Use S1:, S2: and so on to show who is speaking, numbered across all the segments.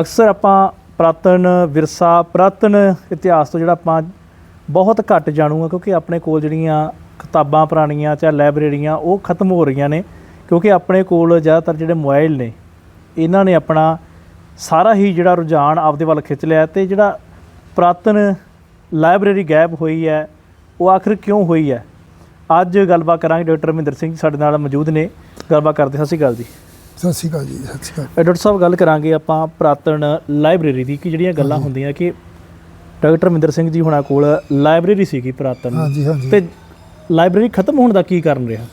S1: ਅਕਸਰ ਆਪਾਂ ਪ੍ਰਾਤਨ ਵਿਰਸਾ, ਪ੍ਰਾਤਨ ਇਤਿਹਾਸ ਤੋਂ ਜਿਹੜਾ ਆਪਾਂ ਬਹੁਤ ਘੱਟ ਜਾਣੂਗਾ ਕਿਉਂਕਿ ਆਪਣੇ ਕੋਲ ਜਿਹੜੀਆਂ ਕਿਤਾਬਾਂ ਪੁਰਾਣੀਆਂ ਚਾਹੇ ਲਾਇਬ੍ਰੇਰੀਆਂ ਉਹ ਖਤਮ ਹੋ ਰਹੀਆਂ ਨੇ, ਕਿਉਂਕਿ ਆਪਣੇ ਕੋਲ ਜ਼ਿਆਦਾਤਰ ਜਿਹੜੇ ਮੋਬਾਈਲ ਨੇ, ਇਹਨਾਂ ਨੇ ਆਪਣਾ ਸਾਰਾ ਹੀ ਜਿਹੜਾ ਰੁਝਾਨ ਆਪਦੇ ਵੱਲ ਖਿੱਚ ਲਿਆ ਤੇ ਜਿਹੜਾ ਪ੍ਰਾਤਨ ਲਾਇਬ੍ਰੇਰੀ ਗਾਇਬ ਹੋਈ ਹੈ, ਉਹ ਆਖਰ ਕਿਉਂ ਹੋਈ ਹੈ? ਅੱਜ ਗੱਲਬਾਤ ਕਰਾਂਗੇ ਡਾਕਟਰ ਮਹਿੰਦਰ ਸਿੰਘ ਸਾਡੇ ਨਾਲ ਮੌਜੂਦ ਨੇ। ਗੱਲਬਾਤ ਕਰਦੇ ਸਤਿ ਸ਼੍ਰੀ ਅਕਾਲ ਜੀ।
S2: ਸਤਿ ਸ਼੍ਰੀ ਅਕਾਲ ਜੀ ਸਤਿ ਸ਼੍ਰੀ ਅਕਾਲ।
S1: ਡਾਕਟਰ ਸਾਹਿਬ ਗੱਲ ਕਰਾਂਗੇ ਆਪਾਂ ਪ੍ਰਾਤਨ ਲਾਇਬ੍ਰੇਰੀ ਦੀ ਕਿ ਜਿਹੜੀਆਂ ਗੱਲਾਂ ਹੁੰਦੀਆਂ ਕਿ ਡਾਕਟਰ ਮਿੰਦਰ ਸਿੰਘ ਜੀ ਹੁਣਾਂ ਕੋਲ ਲਾਇਬ੍ਰੇਰੀ ਸੀਗੀ ਪ੍ਰਾਤਨ।
S2: ਹਾਂਜੀ ਹਾਂਜੀ।
S1: ਤੇ ਲਾਇਬ੍ਰੇਰੀ ਖਤਮ ਹੋਣ ਦਾ ਕੀ ਕਾਰਨ ਰਿਹਾ?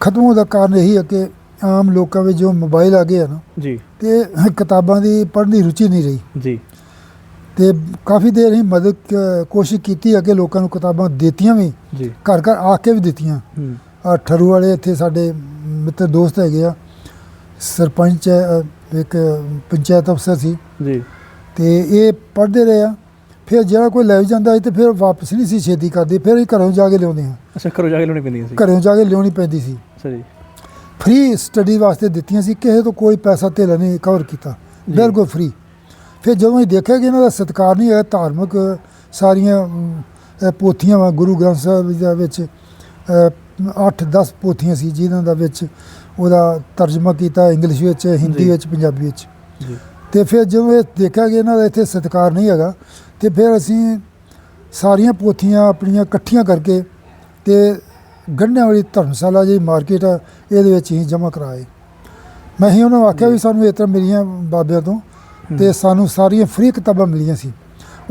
S2: ਖਤਮ ਹੋਣ ਦਾ ਕਾਰਨ ਇਹੀ ਹੈ ਕਿ ਆਮ ਲੋਕਾਂ ਵਿੱਚ ਜੋ ਮੋਬਾਈਲ ਆ ਗਏ ਆ ਨਾ
S1: ਜੀ।
S2: ਤੇ ਕਿਤਾਬਾਂ ਦੀ ਪੜ੍ਹਨ ਦੀ ਰੁਚੀ ਨਹੀਂ ਰਹੀ।
S1: ਜੀ।
S2: ਤੇ ਕਾਫੀ ਦੇਰ ਹੀ ਮਦਦ ਕੋਸ਼ਿਸ਼ ਕੀਤੀ ਹੈ ਕਿ ਲੋਕਾਂ ਨੂੰ ਕਿਤਾਬਾਂ ਦਿੱਤੀਆਂ ਵੀ
S1: ਜੀ।
S2: ਘਰ ਘਰ ਆ ਕੇ ਵੀ ਦਿੱਤੀਆਂ।
S1: ਹੂੰ
S2: ਠਰੂ ਵਾਲੇ ਇੱਥੇ ਸਾਡੇ ਮਿੱਤਰ ਦੋਸਤ ਹੈਗੇ ਆ ਸਰਪੰਚ ਹੈ ਅ, ਇੱਕ ਪੰਚਾਇਤ ਅਫਸਰ ਸੀ।
S1: ਜੀ।
S2: ਤੇ ਇਹ ਪੜ੍ਹਦੇ ਰਹੇ ਆ। ਫਿਰ ਜਿਹੜਾ ਕੋਈ ਲੈ ਜਾਂਦਾ ਸੀ ਤੇ ਫਿਰ ਵਾਪਸ ਨਹੀਂ ਸੀ ਛੇਤੀ ਕਰਦੇ ਫਿਰ ਇਹ ਘਰੋਂ ਜਾ ਕੇ ਲਿਆਉਂਦੇ ਆ
S1: ਅੱਛਾ ਘਰੋਂ ਜਾ ਕੇ ਲੈਣੀ ਪੈਂਦੀ ਸੀ।
S2: ਘਰੋਂ ਜਾ ਕੇ ਲਿਆਉਣੀ ਪੈਂਦੀ ਸੀ।
S1: ਅੱਛਾ ਜੀ।
S2: ਫ੍ਰੀ ਸਟੱਡੀ ਵਾਸਤੇ ਦਿੱਤੀਆਂ ਸੀ ਕਿਸੇ ਤੋਂ ਕੋਈ ਪੈਸਾ ਧੇਲਾ ਨਹੀਂ ਕਵਰ ਕੀਤਾ।
S1: ਜੀ।
S2: ਬਿਲਕੁਲ ਫ੍ਰੀ ਫਿਰ ਜਦੋਂ ਇਹ ਦੇਖਿਆ ਕਿ ਇਹਨਾਂ ਦਾ ਸਤਿਕਾਰ ਨਹੀਂ ਹੈ ਧਾਰਮਿਕ ਸਾਰੀਆਂ ਅਮ, ਪੋਥੀਆਂ ਵਾ ਗੁਰੂ ਗ੍ਰੰਥ ਸਾਹਿਬ ਦੇ ਵਿੱਚ 8-10 ਪੋਥੀਆਂ ਸੀ ਜਿਨ੍ਹਾਂ ਦਾ ਵਿੱਚ ਉਹਦਾ ਤਰਜਮਾ ਕੀਤਾ ਇੰਗਲਿਸ਼ ਵਿੱਚ ਹਿੰਦੀ। ਵਿੱਚ ਪੰਜਾਬੀ ਵਿੱਚ। ਤੇ ਫਿਰ ਜਦੋਂ ਇਹ ਦੇਖਿਆ ਕਿ ਇਹਨਾਂ ਦਾ ਇੱਥੇ ਸਤਿਕਾਰ ਨਹੀਂ ਹੈਗਾ ਤੇ ਫਿਰ ਅਸੀਂ ਸਾਰੀਆਂ ਪੋਥੀਆਂ ਆਪਣੀਆਂ ਇਕੱਠੀਆਂ ਕਰਕੇ ਤੇ ਗੰਢਿਆਂ ਵਾਲੀ ਧਰਮਸ਼ਾਲਾ ਜਿਹੜੀ ਮਾਰਕੀਟ ਆ ਇਹਦੇ ਵਿੱਚ ਹੀ ਜਮ੍ਹਾਂ ਕਰਾਏ। ਮੈਂ ਹੀ ਉਹਨਾਂ ਨੂੰ ਆਖਿਆ ਵੀ ਸਾਨੂੰ ਇਸ ਤਰ੍ਹਾਂ ਮਿਲੀਆਂ ਬਾਬਿਆਂ ਤੋਂ ਤੇ ਸਾਨੂੰ ਸਾਰੀਆਂ ਫ੍ਰੀ ਕਿਤਾਬਾਂ ਮਿਲੀਆਂ ਸੀ।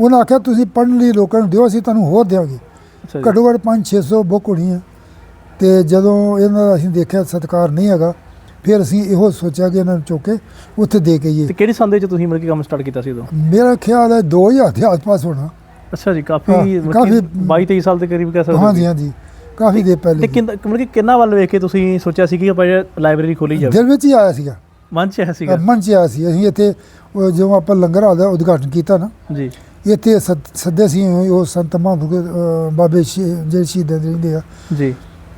S2: ਉਹਨਾਂ ਆਖਿਆ ਤੁਸੀਂ ਪੜ੍ਹਨ ਲਈ ਲੋਕਾਂ ਨੂੰ ਦਿਓ ਅਸੀਂ ਤੁਹਾਨੂੰ ਹੋਰ
S1: ਜੀ।
S2: ਘੱਟੋ ਘੱਟ 5-600 ਬੁੱਕ ਹੋਣੀਆਂ। ਤੇ ਜਦੋਂ ਇਹਨਾਂ ਦਾ ਅਸੀਂ ਦੇਖਿਆ ਸਤਿਕਾਰ ਨਹੀਂ ਹੈਗਾ ਫਿਰ ਅਸੀਂ ਇਹੋ ਸੋਚਿਆ ਕਿ ਇਹਨਾਂ ਨੂੰ ਚੁੱਕ ਕੇ ਉੱਥੇ ਦੇ ਕੇ ਆਈਏ।
S1: ਤੇ ਕਿਹੜੀ ਸੰਦੇ ਚ ਤੁਸੀਂ ਮਤਲਬ ਕਿ ਕੰਮ ਸਟਾਰਟ ਕੀਤਾ ਸੀ ਉਦੋਂ?
S2: ਮੇਰਾ ਖਿਆਲ ਹੈ 2000 ਦੇ ਆਸ-ਪਾਸ ਹੋਣਾ।
S1: ਅੱਛਾ ਜੀ ਕਾਫੀ
S2: ਹਾਂ, ਕਾਫੀ
S1: 22 23 ਸਾਲ ਦੇ ਕਰੀਬ ਕਹਿ ਸਕਦੇ
S2: ਹਾਂਜੀ ਹਾਂਜੀ ਕਾਫੀ ਦੇ
S1: ਤੇ
S2: ਪਹਿਲੇ
S1: ਕਿੰਨਾ ਮਤਲਬ ਕਿ ਕਿੰਨਾ ਵੱਲ ਵੇਖ ਕੇ ਤੁਸੀਂ ਸੋਚਿਆ ਸੀ ਕਿ ਆਪਾਂ ਲਾਇਬ੍ਰੇਰੀ ਖੋਲੀ ਜਾਵੇ?
S2: ਦਿਲ ਵਿੱਚ ਹੀ ਆਇਆ ਸੀਗਾ।
S1: ਮਨ ਚ ਹੈ ਸੀਗਾ?
S2: ਮਨ ਚ ਆਇਆ ਸੀ। ਅਸੀਂ ਇੱਥੇ ਜਦੋਂ ਆਪਾਂ ਲੰਗਰ ਆਦਾ ਉਦਘਾਟਨ ਕੀਤਾ ਨਾ
S1: ਜੀ।
S2: ਇੱਥੇ ਸੱਦ- ਸੀ ਉਹ ਸੰਤ ਅ, ਬਾਬੇ ਜਿਹੜੇ ਸ਼ਹੀਦਾਂ ਦੇ ਰਹਿੰਦੇ ਆ।
S1: ਜੀ।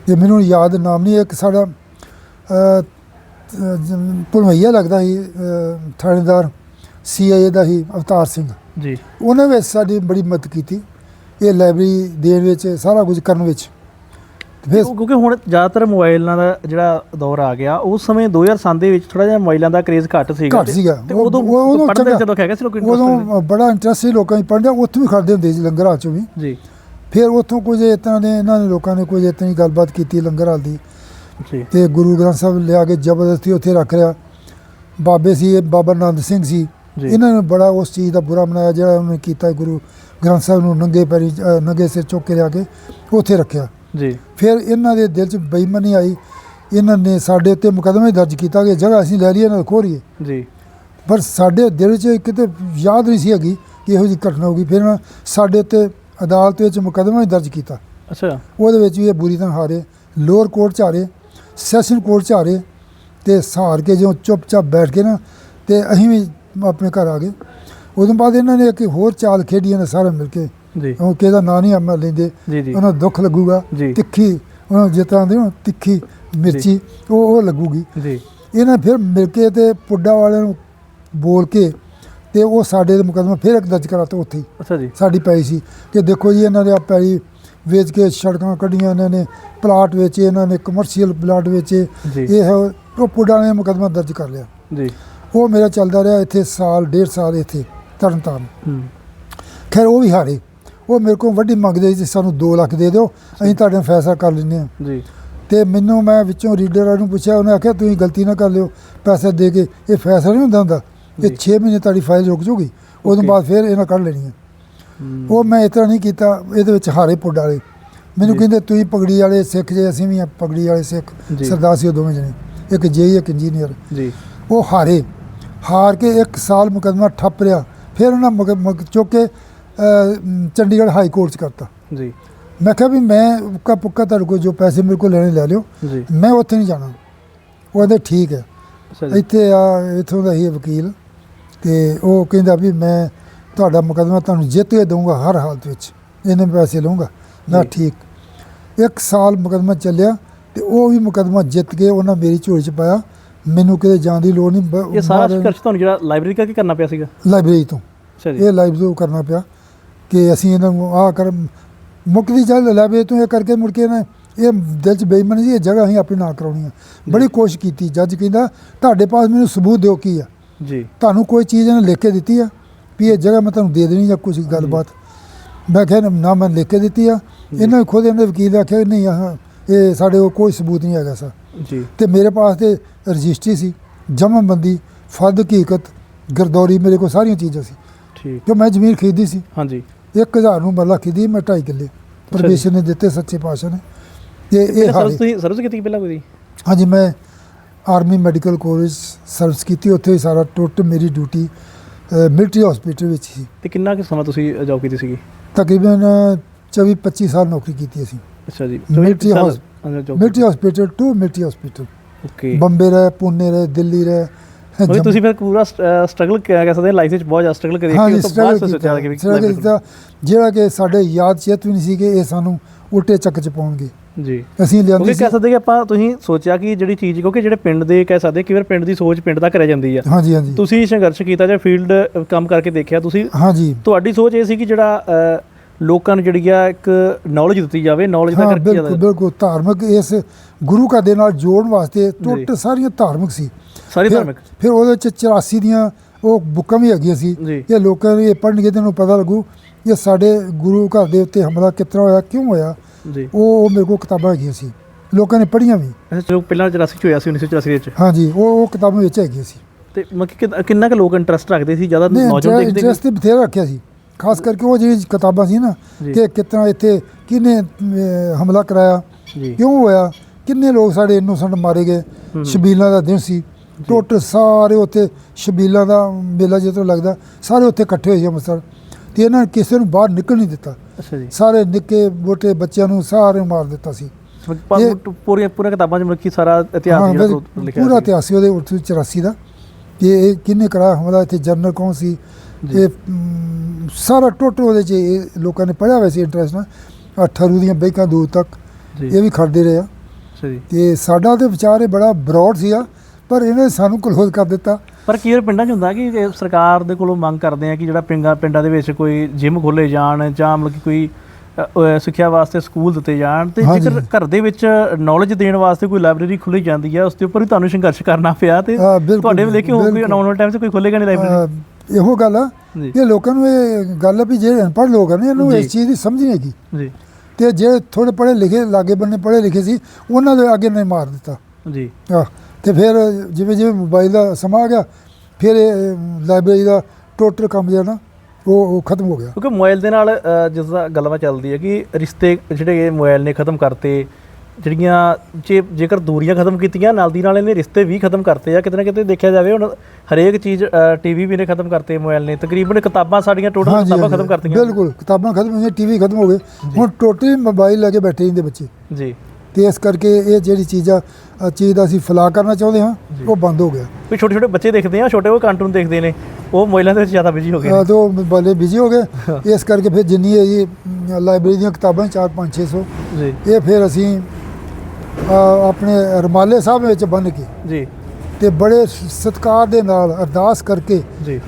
S2: ਤੇ ਮੈਨੂੰ ਯਾਦ ਨਾਮ ਨਹੀਂ ਇੱਕ ਸਾਡਾ ਜ- ਭਲਵਈਆ ਲੱਗਦਾ ਸੀ ਥਾਣੇਦਾਰ ਸੀਆਈਏ ਦਾ ਹੀ ਅਵਤਾਰ ਸਿੰਘ।
S1: ਜੀ।
S2: ਉਹਨੇ ਵੀ ਸਾਡੀ ਬੜੀ ਮਦਦ ਕੀਤੀ ਇਹ ਲਾਇਬ੍ਰੇਰੀ ਦੇਣ ਵਿੱਚ ਸਾਰਾ ਕੁਝ ਕਰਨ ਵਿੱਚ। ਫਿਰ
S1: ਕਿਉਂਕਿ ਹੁਣ ਜ਼ਿਆਦਾਤਰ ਮੋਬਾਈਲਾਂ ਦਾ ਜਿਹੜਾ ਦੌਰ ਆ ਗਿਆ ਉਸ ਸਮੇਂ 2007 ਦੇ ਵਿੱਚ ਥੋੜਾ ਜਿਹਾ ਮੋਬਾਈਲਾਂ ਦਾ ਕ੍ਰੇਜ਼ ਘੱਟ ਸੀਗਾ
S2: ਘੱਟ ਸੀਗਾ।
S1: ਉਦੋਂ ਪੜ੍ਹਦੇ ਜਦੋਂ ਹੈਗਾ ਸੀ ਲੋਕ?
S2: ਉਦੋਂ ਬੜਾ ਇੰਟਰਸਟ ਸੀ ਲੋਕਾਂ ਦੀ ਪੜ੍ਹਦੇ ਉੱਥੇ ਵੀ ਖੜਦੇ ਹੁੰਦੇ ਸੀ ਲੰਗਰ ਚੋਂ ਵੀ।
S1: ਜੀ।
S2: ਫਿਰ ਉੱਥੋਂ ਕੁਝ ਇਸ ਤਰ੍ਹਾਂ ਦੇ ਇਹਨਾਂ ਨੇ ਲੋਕਾਂ ਨੇ ਕੁਝ ਇਸ ਤਰ੍ਹਾਂ ਦੀ ਗੱਲਬਾਤ ਕੀਤੀ ਲੰਗਰ ਹਾਲ ਦੀ।
S1: ਜੀ।
S2: ਤੇ ਗੁਰੂ ਗ੍ਰੰਥ ਸਾਹਿਬ ਲਿਆ ਕੇ ਜ਼ਬਰਦਸਤੀ ਉੱਥੇ ਰੱਖ ਰਿਆ ਬਾਬੇ ਸੀ ਬਾਬਾ ਨੰਦ ਸਿੰਘ ਸੀ। ਇਹਨਾਂ ਨੇ ਬੜਾ ਉਸ ਚੀਜ਼ ਦਾ ਬੁਰਾ ਮਨਾਇਆ ਜਿਹੜਾ ਉਹਨੇ ਕੀਤਾ ਗੁਰੂ ਗ੍ਰੰਥ ਸਾਹਿਬ ਨੂੰ ਨੰਗੇ ਪੈਰੀ ਨੰਗੇ ਸਿਰ ਚੁੱਕ ਕੇ ਲਿਆ ਕੇ ਉੱਥੇ ਰੱਖਿਆ।
S1: ਜੀ।
S2: ਫਿਰ ਇਹਨਾਂ ਦੇ ਦਿਲ 'ਚ ਬੇਈਮਾਨੀ ਆਈ। ਇਹਨਾਂ ਨੇ ਸਾਡੇ ਉੱਤੇ ਮੁਕੱਦਮਾ ਹੀ ਦਰਜ ਕੀਤਾ ਕਿ ਜਗ੍ਹਾ ਅਸੀਂ ਲੈ ਲਈਏ ਇਹਨਾਂ ਨੂੰ ਖੋਰੀਏ
S1: ਜੀ।
S2: ਪਰ ਸਾਡੇ ਦਿਲ 'ਚ ਕਿਤੇ ਯਾਦ ਨਹੀਂ ਸੀ ਹੈਗੀ ਕਿ ਇਹੋ ਜਿਹੀ ਘਟਨਾ ਹੋਊਗੀ ਫਿਰ ਉਹਨਾਂ ਸਾਡੇ ਉੱਤੇ ਅਦਾਲਤ ਵਿੱਚ ਮੁਕੱਦਮਾ ਹੀ ਦਰਜ ਕੀਤਾ।
S1: ਅੱਛਾ।
S2: ਉਹਦੇ ਵਿੱਚ ਵੀ ਇਹ ਬੁਰੀ ਤਰ੍ਹਾਂ ਹਾਰੇ ਲੋਅਰ ਕੋਰਟ 'ਚ ਹਾਰੇ ਸੈਸ਼ਨ ਕੋਰਟ 'ਚ ਹਾਰੇ ਤੇ ਸਹਾਰ ਕੇ ਜੋ ਚੁੱਪਚਾਪ ਬੈਠ ਕੇ ਨਾ ਤੇ ਅਸੀਂ ਵੀ ਆਪਣੇ ਘਰ ਆ ਗਏ। ਉਦੋਂ ਬਾਅਦ ਇਹਨਾਂ ਨੇ ਇੱਕ ਹੋਰ ਚਾਲ ਖੇਡੀ ਨੇ ਸਾਰੇ ਮਿਲ ਕੇ।
S1: ਜੀ।
S2: ਉਹ ਕਿਹਦਾ ਨਾਂ ਨਹੀਂ ਆਪਾਂ ਲੈਂਦੇ। ਉਹਨਾਂ ਨੂੰ ਦੁੱਖ ਲੱਗੂਗਾ। ਤਿੱਖੀ ਉਹਨਾਂ ਤਰ੍ਹਾਂ ਦੇ ਤਿੱਖੀ ਮਿਰਚੀ ਉਹ ਉਹ ਲੱਗੂਗੀ।
S1: ਜੀ।
S2: ਇਹਨਾਂ ਫਿਰ ਮਿਲ ਕੇ ਤੇ ਪੁੱਡਾ ਵਾਲਿਆਂ ਨੂੰ ਬੋਲ ਕੇ ਤੇ ਉਹ ਸਾਡੇ ਦੇ ਮੁਕੱਦਮਾ ਫਿਰ ਇੱਕ ਦਰਜ ਕਰਾਤਾ ਉੱਥੇ ਹੀ।
S1: ਅੱਛਾ ਜੀ।
S2: ਸਾਡੀ ਪਈ ਸੀ। ਕਿ ਦੇਖੋ ਜੀ ਇਹਨਾਂ ਦੇ ਆ ਪੈਲੀ ਵੇਚ ਕੇ ਸੜਕਾਂ ਕੱਢੀਆਂ ਇਹਨਾਂ ਨੇ ਪਲਾਟ ਵੇਚੇ ਇਹਨਾਂ ਨੇ ਕਮਰਸ਼ੀਅਲ ਪਲਾਟ ਵੇਚੇ। ਇਹ ਹੈ ਪੁੱਡਾ ਨੇ ਮੁਕੱਦਮਾ ਦਰਜ ਕਰ ਲਿਆ।
S1: ਜੀ।
S2: ਉਹ ਮੇਰਾ ਚੱਲਦਾ ਰਿਹਾ ਇੱਥੇ ਸਾਲ ਡੇਢ ਸਾਲ ਇੱਥੇ ਤਰਨਤਾਰਨ।
S1: ਹੂੰ।
S2: ਖੈਰ ਉਹ ਵੀ ਹਾਰੇ। ਉਹ ਮੇਰੇ ਕੋਲ ਵੱਡੀ ਮੰਗਦੇ ਸੀ ਸਾਨੂੰ 2 ਲੱਖ ਦੇ ਦਿਓ ਅਸੀਂ ਤੁਹਾਡੇ ਨਾਲ ਫੈਸਲਾ ਕਰ ਲੈਂਦੇ ਹਾਂ।
S1: ਜੀ।
S2: ਤੇ ਮੈਨੂੰ ਮੈਂ ਵਿੱਚੋਂ ਰੀਡਰ ਨੂੰ ਪੁੱਛਿਆ ਉਹਨੇ ਆਖਿਆ ਤੁਸੀਂ ਗਲਤੀ ਨਾ ਕਰ ਲਿਓ ਪੈਸੇ ਦੇ ਕੇ। ਇਹ ਫੈਸਲਾ ਨਹੀਂ ਹੁੰਦਾ ਹੁੰਦਾ। ਇਹ
S1: ਜੀ।
S2: 6 ਮਹੀਨੇ ਤੁਹਾਡੀ ਫਾਈਲ ਰੁਕ ਜੂਗੀ ਉਦੋਂ. ਬਾਅਦ ਫਿਰ ਇਹਨਾਂ ਕੱਢ ਲੈਣੀ ਹੈ। ਉਹ ਮੈਂ ਇਸ ਤਰ੍ਹਾਂ ਨਹੀਂ ਕੀਤਾ ਇਹਦੇ ਵਿੱਚ ਹਾਰੇ ਪੁੱਡ ਵਾਲੇ। ਮੈਨੂੰ। ਕਹਿੰਦੇ ਤੁਸੀਂ ਪਗੜੀ ਵਾਲੇ ਸਿੱਖ ਜੇ ਅਸੀਂ ਵੀ ਪਗੜੀ ਵਾਲੇ ਸਿੱਖ। ਸਰਦਾਰ ਸੀ ਉਹ ਦੋਵੇਂ ਜਣੇ ਇੱਕ ਜੇਈ ਇੱਕ ਇੰਜੀਨੀਅਰ
S1: ਜੀ।
S2: ਉਹ ਹਾਰੇ। ਹਾਰ ਕੇ ਇੱਕ ਸਾਲ ਮੁਕੱਦਮਾ ਠੱਪ ਰਿਹਾ। ਫਿਰ ਉਹਨਾਂ ਮੁਕ- ਚੁੱਕ ਕੇ ਚੰਡੀਗੜ੍ਹ ਹਾਈ ਕੋਰਟ 'ਚ ਕਰਤਾ।
S1: ਜੀ।
S2: ਮੈਂ ਕਿਹਾ ਵੀ ਮੈਂ ਉੱਕਾ ਪੁੱਕਾ ਤੁਹਾਡੇ ਕੋਲ ਜੋ ਪੈਸੇ ਮੇਰੇ ਕੋਲ ਲੈਣੇ ਲੈ ਲਿਓ। ਮੈਂ ਉੱਥੇ ਨਹੀਂ ਜਾਣਾ। ਉਹ ਕਹਿੰਦੇ ਠੀਕ ਹੈ। ਇੱਥੇ ਆ ਇਥੋਂ ਦਾ ਹੀ ਵਕੀਲ। ਤੇ ਉਹ ਕਹਿੰਦਾ ਵੀ ਮੈਂ ਤੁਹਾਡਾ ਮੁਕੱਦਮਾ ਤੁਹਾਨੂੰ ਜਿੱਤ ਕੇ ਦਊਂਗਾ ਹਰ ਹਾਲਤ ਵਿੱਚ। ਇਹਨੇ ਪੈਸੇ ਲਊਂਗਾ।
S1: ਜੀ।
S2: ਠੀਕ। ਇੱਕ ਸਾਲ ਮੁਕੱਦਮਾ ਚੱਲਿਆ ਤੇ ਉਹ ਵੀ ਮੁਕੱਦਮਾ ਜਿੱਤ ਕੇ ਉਹਨਾਂ ਮੇਰੀ ਝੋਲੀ ਚ ਪਾਇਆ। ਮੈਨੂੰ ਕਿਤੇ ਜਾਣ ਦੀ ਲੋੜ ਨਹੀਂ।
S1: ਇਹ ਸਾਰਾ ਸੰਘਰਸ਼ ਤੁਹਾਨੂੰ ਜਿਹੜਾ ਲਾਇਬ੍ਰੇਰੀ ਕਰਕੇ ਕਰਨਾ ਪਿਆ ਸੀਗਾ?
S2: ਲਾਇਬ੍ਰੇਰੀ ਤੋਂ।
S1: ਜੀ।
S2: ਇਹ ਲਾਈਵ ਤੋਂ ਕਰਨਾ ਪਿਆ ਕਿ ਅਸੀਂ ਇਹਨਾਂ ਨੂੰ ਆਹ ਕਰ ਮੁੱਕਦੀ ਚੱਲ ਲਾਇਬ੍ਰੇਰੀ ਤੋਂ ਇਹ ਕਰਕੇ ਮੁੜ ਕੇ ਨਾ ਇਹ ਦਿਲ ਚ ਬੇਈਮਾਨੀ ਸੀ ਇਹ ਜਗ੍ਹਾ ਅਸੀਂ ਆਪੇ ਨਾ ਕਰਾਉਣੀ ਆ। ਬੜੀ ਕੋਸ਼ਿਸ਼ ਕੀਤੀ। ਜੱਜ ਕਹਿੰਦਾ ਤੁਹਾਡੇ ਪਾਸ ਮੈਨੂੰ ਸਬੂਤ ਦਿਓ ਕੀ ਆ?
S1: ਜੀ।
S2: ਤੁਹਾਨੂੰ ਕੋਈ ਚੀਜ਼ ਇਹਨੇ ਲਿਖ ਕੇ ਦਿੱਤੀ ਆ ਵੀ ਇਹ ਜਗ੍ਹਾ ਮੈਂ ਤੁਹਾਨੂੰ ਦੇ ਦੇਣੀ ਜਾਂ ਕੁਝ ਗੱਲਬਾਤ। ਮੈਂ ਕਿਹਾ ਨਾ- ਨਾ ਮੈਂ ਲਿਖ ਕੇ ਦਿੱਤੀ ਆ। ਇਹਨਾਂ ਖੁਦ ਇਹਨਾਂ ਦੇ ਵਕੀਲ ਆਖਿਆ ਨਹੀਂ ਆਹ ਇਹ ਸਾਡੇ ਕੋਲ ਕੋਈ ਸਬੂਤ ਨਹੀਂ ਹੈਗਾ ਸਰ।
S1: ਜੀ।
S2: ਤੇ ਮੇਰੇ ਪਾਸ ਤੇ ਰਜਿਸਟਰੀ ਸੀ ਜਮ੍ਹਾਂਬੰਦੀ ਫਰਦ ਹਕੀਕਤ ਗਰਦੌਰੀ ਮੇਰੇ ਕੋਲ ਸਾਰੀਆਂ ਚੀਜ਼ਾਂ ਸੀ।
S1: ਠੀਕ।
S2: ਜੋ ਮੈਂ ਜ਼ਮੀਨ ਖਰੀਦੀ ਸੀ।
S1: ਹਾਂਜੀ।
S2: 1000 ਨੂੰ ਮਰਲਾ ਖਰੀਦੀ ਮੈਂ 2.5 ਕਿੱਲੇ ਪਰਮੇਸ਼ਰ ਨੇ ਦਿੱਤੇ ਸੱਚੇ ਪਾਤਸ਼ਾਹ ਨੇ। ਤੇ ਇਹ ਹਾਲੇ
S1: ਤੁਸੀਂ ਸਰਵਿਸ ਕੀਤੀ ਪਹਿਲਾਂ ਕੋਈ?
S2: ਹਾਂਜੀ ਮੈਂ ਆਰਮੀ ਮੈਡੀਕਲ ਕਾਲਜ ਸਰਵਿਸ ਕੀਤੀ ਉੱਥੇ ਹੀ ਸਾਰਾ ਟੋਟਲ ਮੇਰੀ ਡਿਊਟੀ ਮਿਲਟਰੀ ਹਸਪੀਟਲ ਵਿੱਚ ਸੀ
S1: ਤੇ ਕਿੰਨਾ ਕੁ ਸਮਾਂ ਤੁਸੀਂ ਜੌਬ ਕੀਤੀ ਸੀਗੀ?
S2: ਤਕਰੀਬਨ 24 25 ਸਾਲ ਨੌਕਰੀ ਕੀਤੀ ਅਸੀਂ।
S1: ਅੱਛਾ ਜੀ।
S2: house- military hospital to military hospital
S1: okay
S2: Bombay ਰਹੇ ਪੁਣੇ ਰਹੇ ਦਿੱਲੀ ਰਹੇ। ਜੰਮੂ-
S1: ਤੁਸੀਂ ਫਿਰ ਪੂਰਾ ਸਟਰਗਲ ਕਹਿ ਸਕਦੇ ਲਾਈਫ ਵਿੱਚ ਬਹੁਤ ਜ਼ਿਆਦਾ ਸਟਰਗਲ ਕਰੀ।
S2: ਹਾਂਜੀ
S1: ਉਸ ਤੋਂ ਬਾਅਦ ਸੋਚਿਆ ਕਿ
S2: ਜਿਹੜਾ ਕਿ ਸਾਡੇ ਯਾਦ ਚੇਤ ਵੀ ਨਹੀਂ ਸੀ ਕਿ ਇਹ ਸਾਨੂੰ ਉਲਟੇ ਚੱਕ ਚ ਪਾਉਣਗੇ।
S1: ਜੀ।
S2: ਅਸੀਂ ਲਿਆਂਦੀ
S1: ਕਿਉਂਕਿ
S2: ਸੀ।
S1: ਕਹਿ ਸਕਦੇ ਕਿ ਆਪਾਂ ਤੁਸੀਂ ਸੋਚਿਆ ਕਿ ਜਿਹੜੀ ਚੀਜ਼ ਕਿਉਂਕਿ ਜਿਹੜੇ ਪਿੰਡ ਦੇ ਕਹਿ ਸਕਦੇ ਕਿ ਵਾਰ ਪਿੰਡ ਦੀ ਸੋਚ ਪਿੰਡ ਤੱਕ ਰਹਿ ਜਾਂਦੀ ਆ।
S2: ਹਾਂਜੀ ਹਾਂਜੀ।
S1: ਤੁਸੀਂ ਸੰਘਰਸ਼ ਕੀਤਾ ਜਾਂ ਫੀਲਡ ਕੰਮ ਕਰਕੇ ਦੇਖਿਆ ਤੁਸੀਂ
S2: ਹਾਂਜੀ।
S1: ਤੁਹਾਡੀ ਸੋਚ ਇਹ ਸੀ ਕਿ ਜਿਹੜਾ ਅ, ਲੋਕਾਂ ਨੂੰ ਜਿਹੜੀ ਆ ਇੱਕ ਨੌਲੇਜ ਦਿੱਤੀ ਜਾਵੇ ਨੌਲੇਜ ਦਾ
S2: ਹਾਂ
S1: ਕਰਕੇ
S2: ਬਿਲਕੁਲ
S1: ਜ਼ਿਆਦਾ
S2: ਬਿਲਕੁਲ ਧਾਰਮਿਕ ਇਸ ਗੁਰੂ ਘਰ ਦੇ ਨਾਲ ਜੋੜਨ ਵਾਸਤੇ ਟੁੱਟ ਸਾਰੀਆਂ ਧਾਰਮਿਕ ਸੀ।
S1: ਸਾਰੀ
S2: ਫਿਰ-
S1: ਧਾਰਮਿਕ।
S2: ਫਿਰ ਉਹਦੇ ਚ 84 ਦੀਆਂ ਉਹ ਬੁੱਕਾਂ ਵੀ ਹੈਗੀਆਂ ਸੀ
S1: ਜੀ।
S2: ਇਹ ਲੋਕਾਂ ਨੂੰ ਇਹ ਪੜ੍ਹਨਗੇ ਤੇ ਉਹਨੂੰ ਪਤਾ ਲੱਗੂ ਕਿ ਸਾਡੇ ਗੁਰੂ ਘਰ ਦੇ ਉੱਤੇ ਹਮਲਾ ਤਰ੍ਹਾਂ ਹੋਇਆ ਕਿਉਂ ਹੋਇਆ
S1: ਜੀ।
S2: ਉਹ ਉਹ ਮੇਰੇ ਕੋਲ ਕਿਤਾਬਾਂ ਹੈਗੀਆਂ ਸੀ। ਲੋਕਾਂ ਨੇ ਪੜ੍ਹੀਆਂ ਵੀ।
S1: ਅੱਛਾ ਚਲੋ ਪਹਿਲਾਂ 84 ਚ ਹੋਇਆ ਸੀ 1984 ਵਿੱਚ।
S2: ਹਾਂਜੀ ਉਹ ਉਹ ਕਿਤਾਬਾਂ ਵਿੱਚ ਹੈਗੀਆਂ ਸੀ।
S1: ਤੇ ਮਤਲਬ ਕਿੰਨਾ ਕੁ ਲੋਕ ਇੰਟਰਸਟ ਰੱਖਦੇ ਸੀ ਜ਼ਿਆਦਾ ਨੌਜਵਾਨ ਦੇਖਦੇ
S2: ਇੰਟਰਸਟ ਤੇ ਬਥੇਰਾ ਰੱਖਿਆ ਸੀ। ਖਾਸ ਕਰਕੇ ਉਹ ਜਿਹੜੀ ਕਿਤਾਬਾਂ ਸੀ ਨਾ। ਕਿ ਤਰ੍ਹਾਂ ਇੱਥੇ ਅਹ, ਹਮਲਾ ਕਰਾਇਆ ਕਿਉਂ ਹੋਇਆ ਕਿੰਨੇ ਲੋਕ ਸਾਡੇ ਇਨੋਸੈਂਟ ਮਾਰੇ ਗਏ। ਸ਼ਬੀਲਾਂ ਦਾ ਦਿਨ ਸੀ। ਟੋਟਲ ਸਾਰੇ ਉੱਥੇ ਸ਼ਬੀਲਾਂ ਦਾ ਮੇਲਾ ਜਦੋਂ ਲੱਗਦਾ ਸਾਰੇ ਉੱਥੇ ਇਕੱਠੇ ਹੋਏ ਸੀ ਅੰਮ੍ਰਿਤਸਰ। ਤੇ ਇਹਨਾਂ ਨੇ ਕਿਸੇ ਨੂੰ ਬਾਹਰ ਨਿਕਲ ਨਹੀਂ ਦਿੱਤਾ।
S1: ਅੱਛਾ ਜੀ।
S2: ਸਾਰੇ ਨਿੱਕੇ ਮੋਟੇ ਬੱਚਿਆਂ ਨੂੰ ਸਾਰੇ ਮਾਰ ਦਿੱਤਾ ਸੀ।
S1: ਪੂਰੀਆਂ ਪੂਰੀਆਂ ਕਿਤਾਬਾਂ 'ਚ ਸਾਰਾ ਇਤਿਹਾਸ ਜਿਹੜਾ ਲਿਖਿਆ
S2: ਪੂਰਾ। ਇਤਿਹਾਸ ਉਹਦੇ ਉੱਥੇ 84 ਦਾ। ਕਿ ਇਹ ਕਿਹਨੇ ਕਰਾਇਆ ਹਮਲਾ ਇੱਥੇ ਜਨਰਲ ਕੌਣ ਸੀ। ਇਹ ਸਾਰਾ ਟੋਟਲ ਉਹਦੇ 'ਚ ਲੋਕਾਂ ਨੇ ਪੜਿਆ ਹੋਇਆ ਸੀ ਇੰਟਰਸਟ ਨਾਲ ਅਠਰੂ ਦੀਆਂ ਬੈਂਕਾਂ ਦੂਰ ਤੱਕ। ਇਹ ਵੀ ਖੜਦੇ ਰਹੇ ਆ। ਤੇ ਸਾਡਾ ਤੇ ਵਿਚਾਰ ਇਹ ਬੜਾ ਬਰੋਡ ਸੀਗਾ ਪਰ ਇਹਨੇ ਸਾਨੂੰ ਕਲੋਜ਼ ਕਰ ਦਿੱਤਾ।
S1: ਪਰ ਕੀ ਵਾਰ ਪਿੰਡਾਂ 'ਚ ਹੁੰਦਾ ਕਿ ਇਹ ਸਰਕਾਰ ਦੇ ਕੋਲੋਂ ਮੰਗ ਕਰਦੇ ਆ ਕਿ ਜਿਹੜਾ ਪਿੰਡਾਂ ਪਿੰਡਾਂ ਦੇ ਵਿੱਚ ਕੋਈ ਜਿਮ ਖੋਲੇ ਜਾਣ ਜਾਂ ਮਤਲਬ ਕਿ ਕੋਈ ਅ, ਅ, ਸਿੱਖਿਆ ਵਾਸਤੇ ਸਕੂਲ ਦਿੱਤੇ ਜਾਣ ਤੇ
S2: ਹਾਂਜੀ।
S1: ਜੇਕਰ ਘਰ ਦੇ ਵਿੱਚ ਨੌਲੇਜ ਦੇਣ ਵਾਸਤੇ ਕੋਈ ਲਾਇਬ੍ਰੇਰੀ ਖੁੱਲੀ ਜਾਂਦੀ ਹੈ ਉਸ ਦੇ ਉੱਪਰ ਵੀ ਤੁਹਾਨੂੰ ਸੰਘਰਸ਼ ਕਰਨਾ ਪਿਆ ਤੇ
S2: ਹਾਂ, ਬਿਲਕੁਲ,
S1: ਤੁਹਾਡੇ ਵੀ ਦੇਖੇ ਹੋ ਕੋਈ
S2: ਬਿਲਕੁਲ।
S1: ਵਾਲੇ ਟਾਈਮ 'ਚ ਕੋਈ ਖੁੱਲੇਗਾ ਨਹੀਂ ਲਾਇਬ੍ਰੇਰੀ
S2: ਅਹ, ਇਹੋ ਗੱਲ ਆ
S1: ਜੀ
S2: ਕਿ ਲੋਕਾਂ ਨੂੰ ਇਹ ਗੱਲ ਆ ਵੀ ਜਿਹੜੇ ਅਨਪੜ੍ਹ ਲੋਕ ਆ ਨੇ ਇਹਨੂੰ
S1: ਜੀ।
S2: ਇਸ ਚੀਜ਼ ਦੀ ਸਮਝ ਨਹੀਂ ਹੈਗੀ
S1: ਜੀ
S2: ਤੇ ਜਿਹੜੇ ਥੋੜੇ ਪੜ੍ਹੇ ਲਿਖੇ ਲਾਗੇ ਬੰਨੇ ਪੜ੍ਹੇ ਲਿਖੇ ਸੀ ਉਹਨਾਂ ਦੇ ਅੱਗੇ ਨਹੀਂ ਮਾਰ ਦਿੱਤਾ
S1: ਜੀ
S2: ਆਹ ਤੇ ਫਿਰ ਜਿਵੇਂ ਜਿਵੇਂ ਮੋਬਾਈਲ ਦਾ ਸਮਾਂ ਆ ਗਿਆ ਫਿਰ ਲਾਇਬ੍ਰੇਰੀ ਦਾ ਟੋਟਲ ਕੰਮ ਜਿਹੜਾ ਨਾ ਉਹ ਉਹ ਖਤਮ ਹੋ ਗਿਆ।
S1: ਕਿਉਂਕਿ ਮੋਬਾਈਲ ਦੇ ਨਾਲ ਜਿਸ ਦਾ ਗੱਲਬਾਤ ਚੱਲਦੀ ਹੈ ਕਿ ਰਿਸ਼ਤੇ ਜਿਹੜੇ ਮੋਬਾਈਲ ਨੇ ਖਤਮ ਕਰਤੇ ਜਿਹੜੀਆਂ ਜੇ ਜੇਕਰ ਦੂਰੀਆਂ ਖਤਮ ਕੀਤੀਆਂ ਨਾਲ ਦੀ ਨਾਲ ਇਹਨੇ ਰਿਸ਼ਤੇ ਵੀ ਖਤਮ ਕਰਤੇ ਆ ਕਿਤੇ ਨਾ ਕਿਤੇ ਦੇਖਿਆ ਜਾਵੇ ਹੁਣ ਹਰੇਕ ਚੀਜ਼ ਟੀਵੀ ਵੀ ਨੇ ਖਤਮ ਕਰਤੇ ਮੋਬਾਈਲ ਨੇ ਤਕਰੀਬਨ ਕਿਤਾਬਾਂ ਸਾਡੀਆਂ ਟੋਟਲ ਕਿਤਾਬਾਂ ਖਤਮ ਕਰਤੀਆਂ
S2: ਬਿਲਕੁਲ ਕਿਤਾਬਾਂ ਖਤਮ ਹੋਈਆਂ ਟੀਵੀ ਖਤਮ ਹੋ ਗਏ। ਹੁਣ ਟੋਟਲੀ ਮੋਬਾਈਲ ਲੈ ਕੇ ਬੈਠੇ ਰਹਿੰਦੇ ਬੱਚੇ।
S1: ਜੀ।
S2: ਤੇ ਇਸ ਕਰਕੇ ਇਹ ਜਿਹੜੀ ਚੀਜ਼ਾਂ ਅ, ਚੀਜ਼ ਦਾ ਅਸੀਂ ਫਲਾ ਕਰਨਾ ਚਾਹੁੰਦੇ ਹਾਂ ਉਹ ਬੰਦ ਹੋ ਗਿਆ।
S1: ਵੀ ਛੋਟੇ ਛੋਟੇ ਬੱਚੇ ਦੇਖਦੇ ਆ ਛੋਟੇ ਉਹ ਕਾਰਟੂਨ ਦੇਖਦੇ ਨੇ ਉਹ ਮੋਬਾਈਲਾਂ ਦੇ ਵਿੱਚ ਜ਼ਿਆਦਾ ਬਿਜ਼ੀ ਹੋ ਗਏ।
S2: ਤੇ ਉਹ ਮੋਬਾਈਲੇ ਬਿਜ਼ੀ ਹੋ ਗਏ। ਇਸ ਕਰਕੇ ਫਿਰ ਜਿੰਨੀ ਇਹ ਅਮ, ਲਾਇਬ੍ਰੇਰੀ ਦੀਆਂ ਕਿਤਾਬਾਂ 4 5 600
S1: ਜੀ।
S2: ਇਹ ਫਿਰ ਅਸੀਂ ਆਪਣੇ ਰਮਾਲੇ ਸਾਹਿਬ ਵਿੱਚ ਬੰਨ ਕੇ
S1: ਜੀ।
S2: ਤੇ ਬੜੇ ਸਤਿਕਾਰ ਦੇ ਨਾਲ ਅਰਦਾਸ ਕਰਕੇ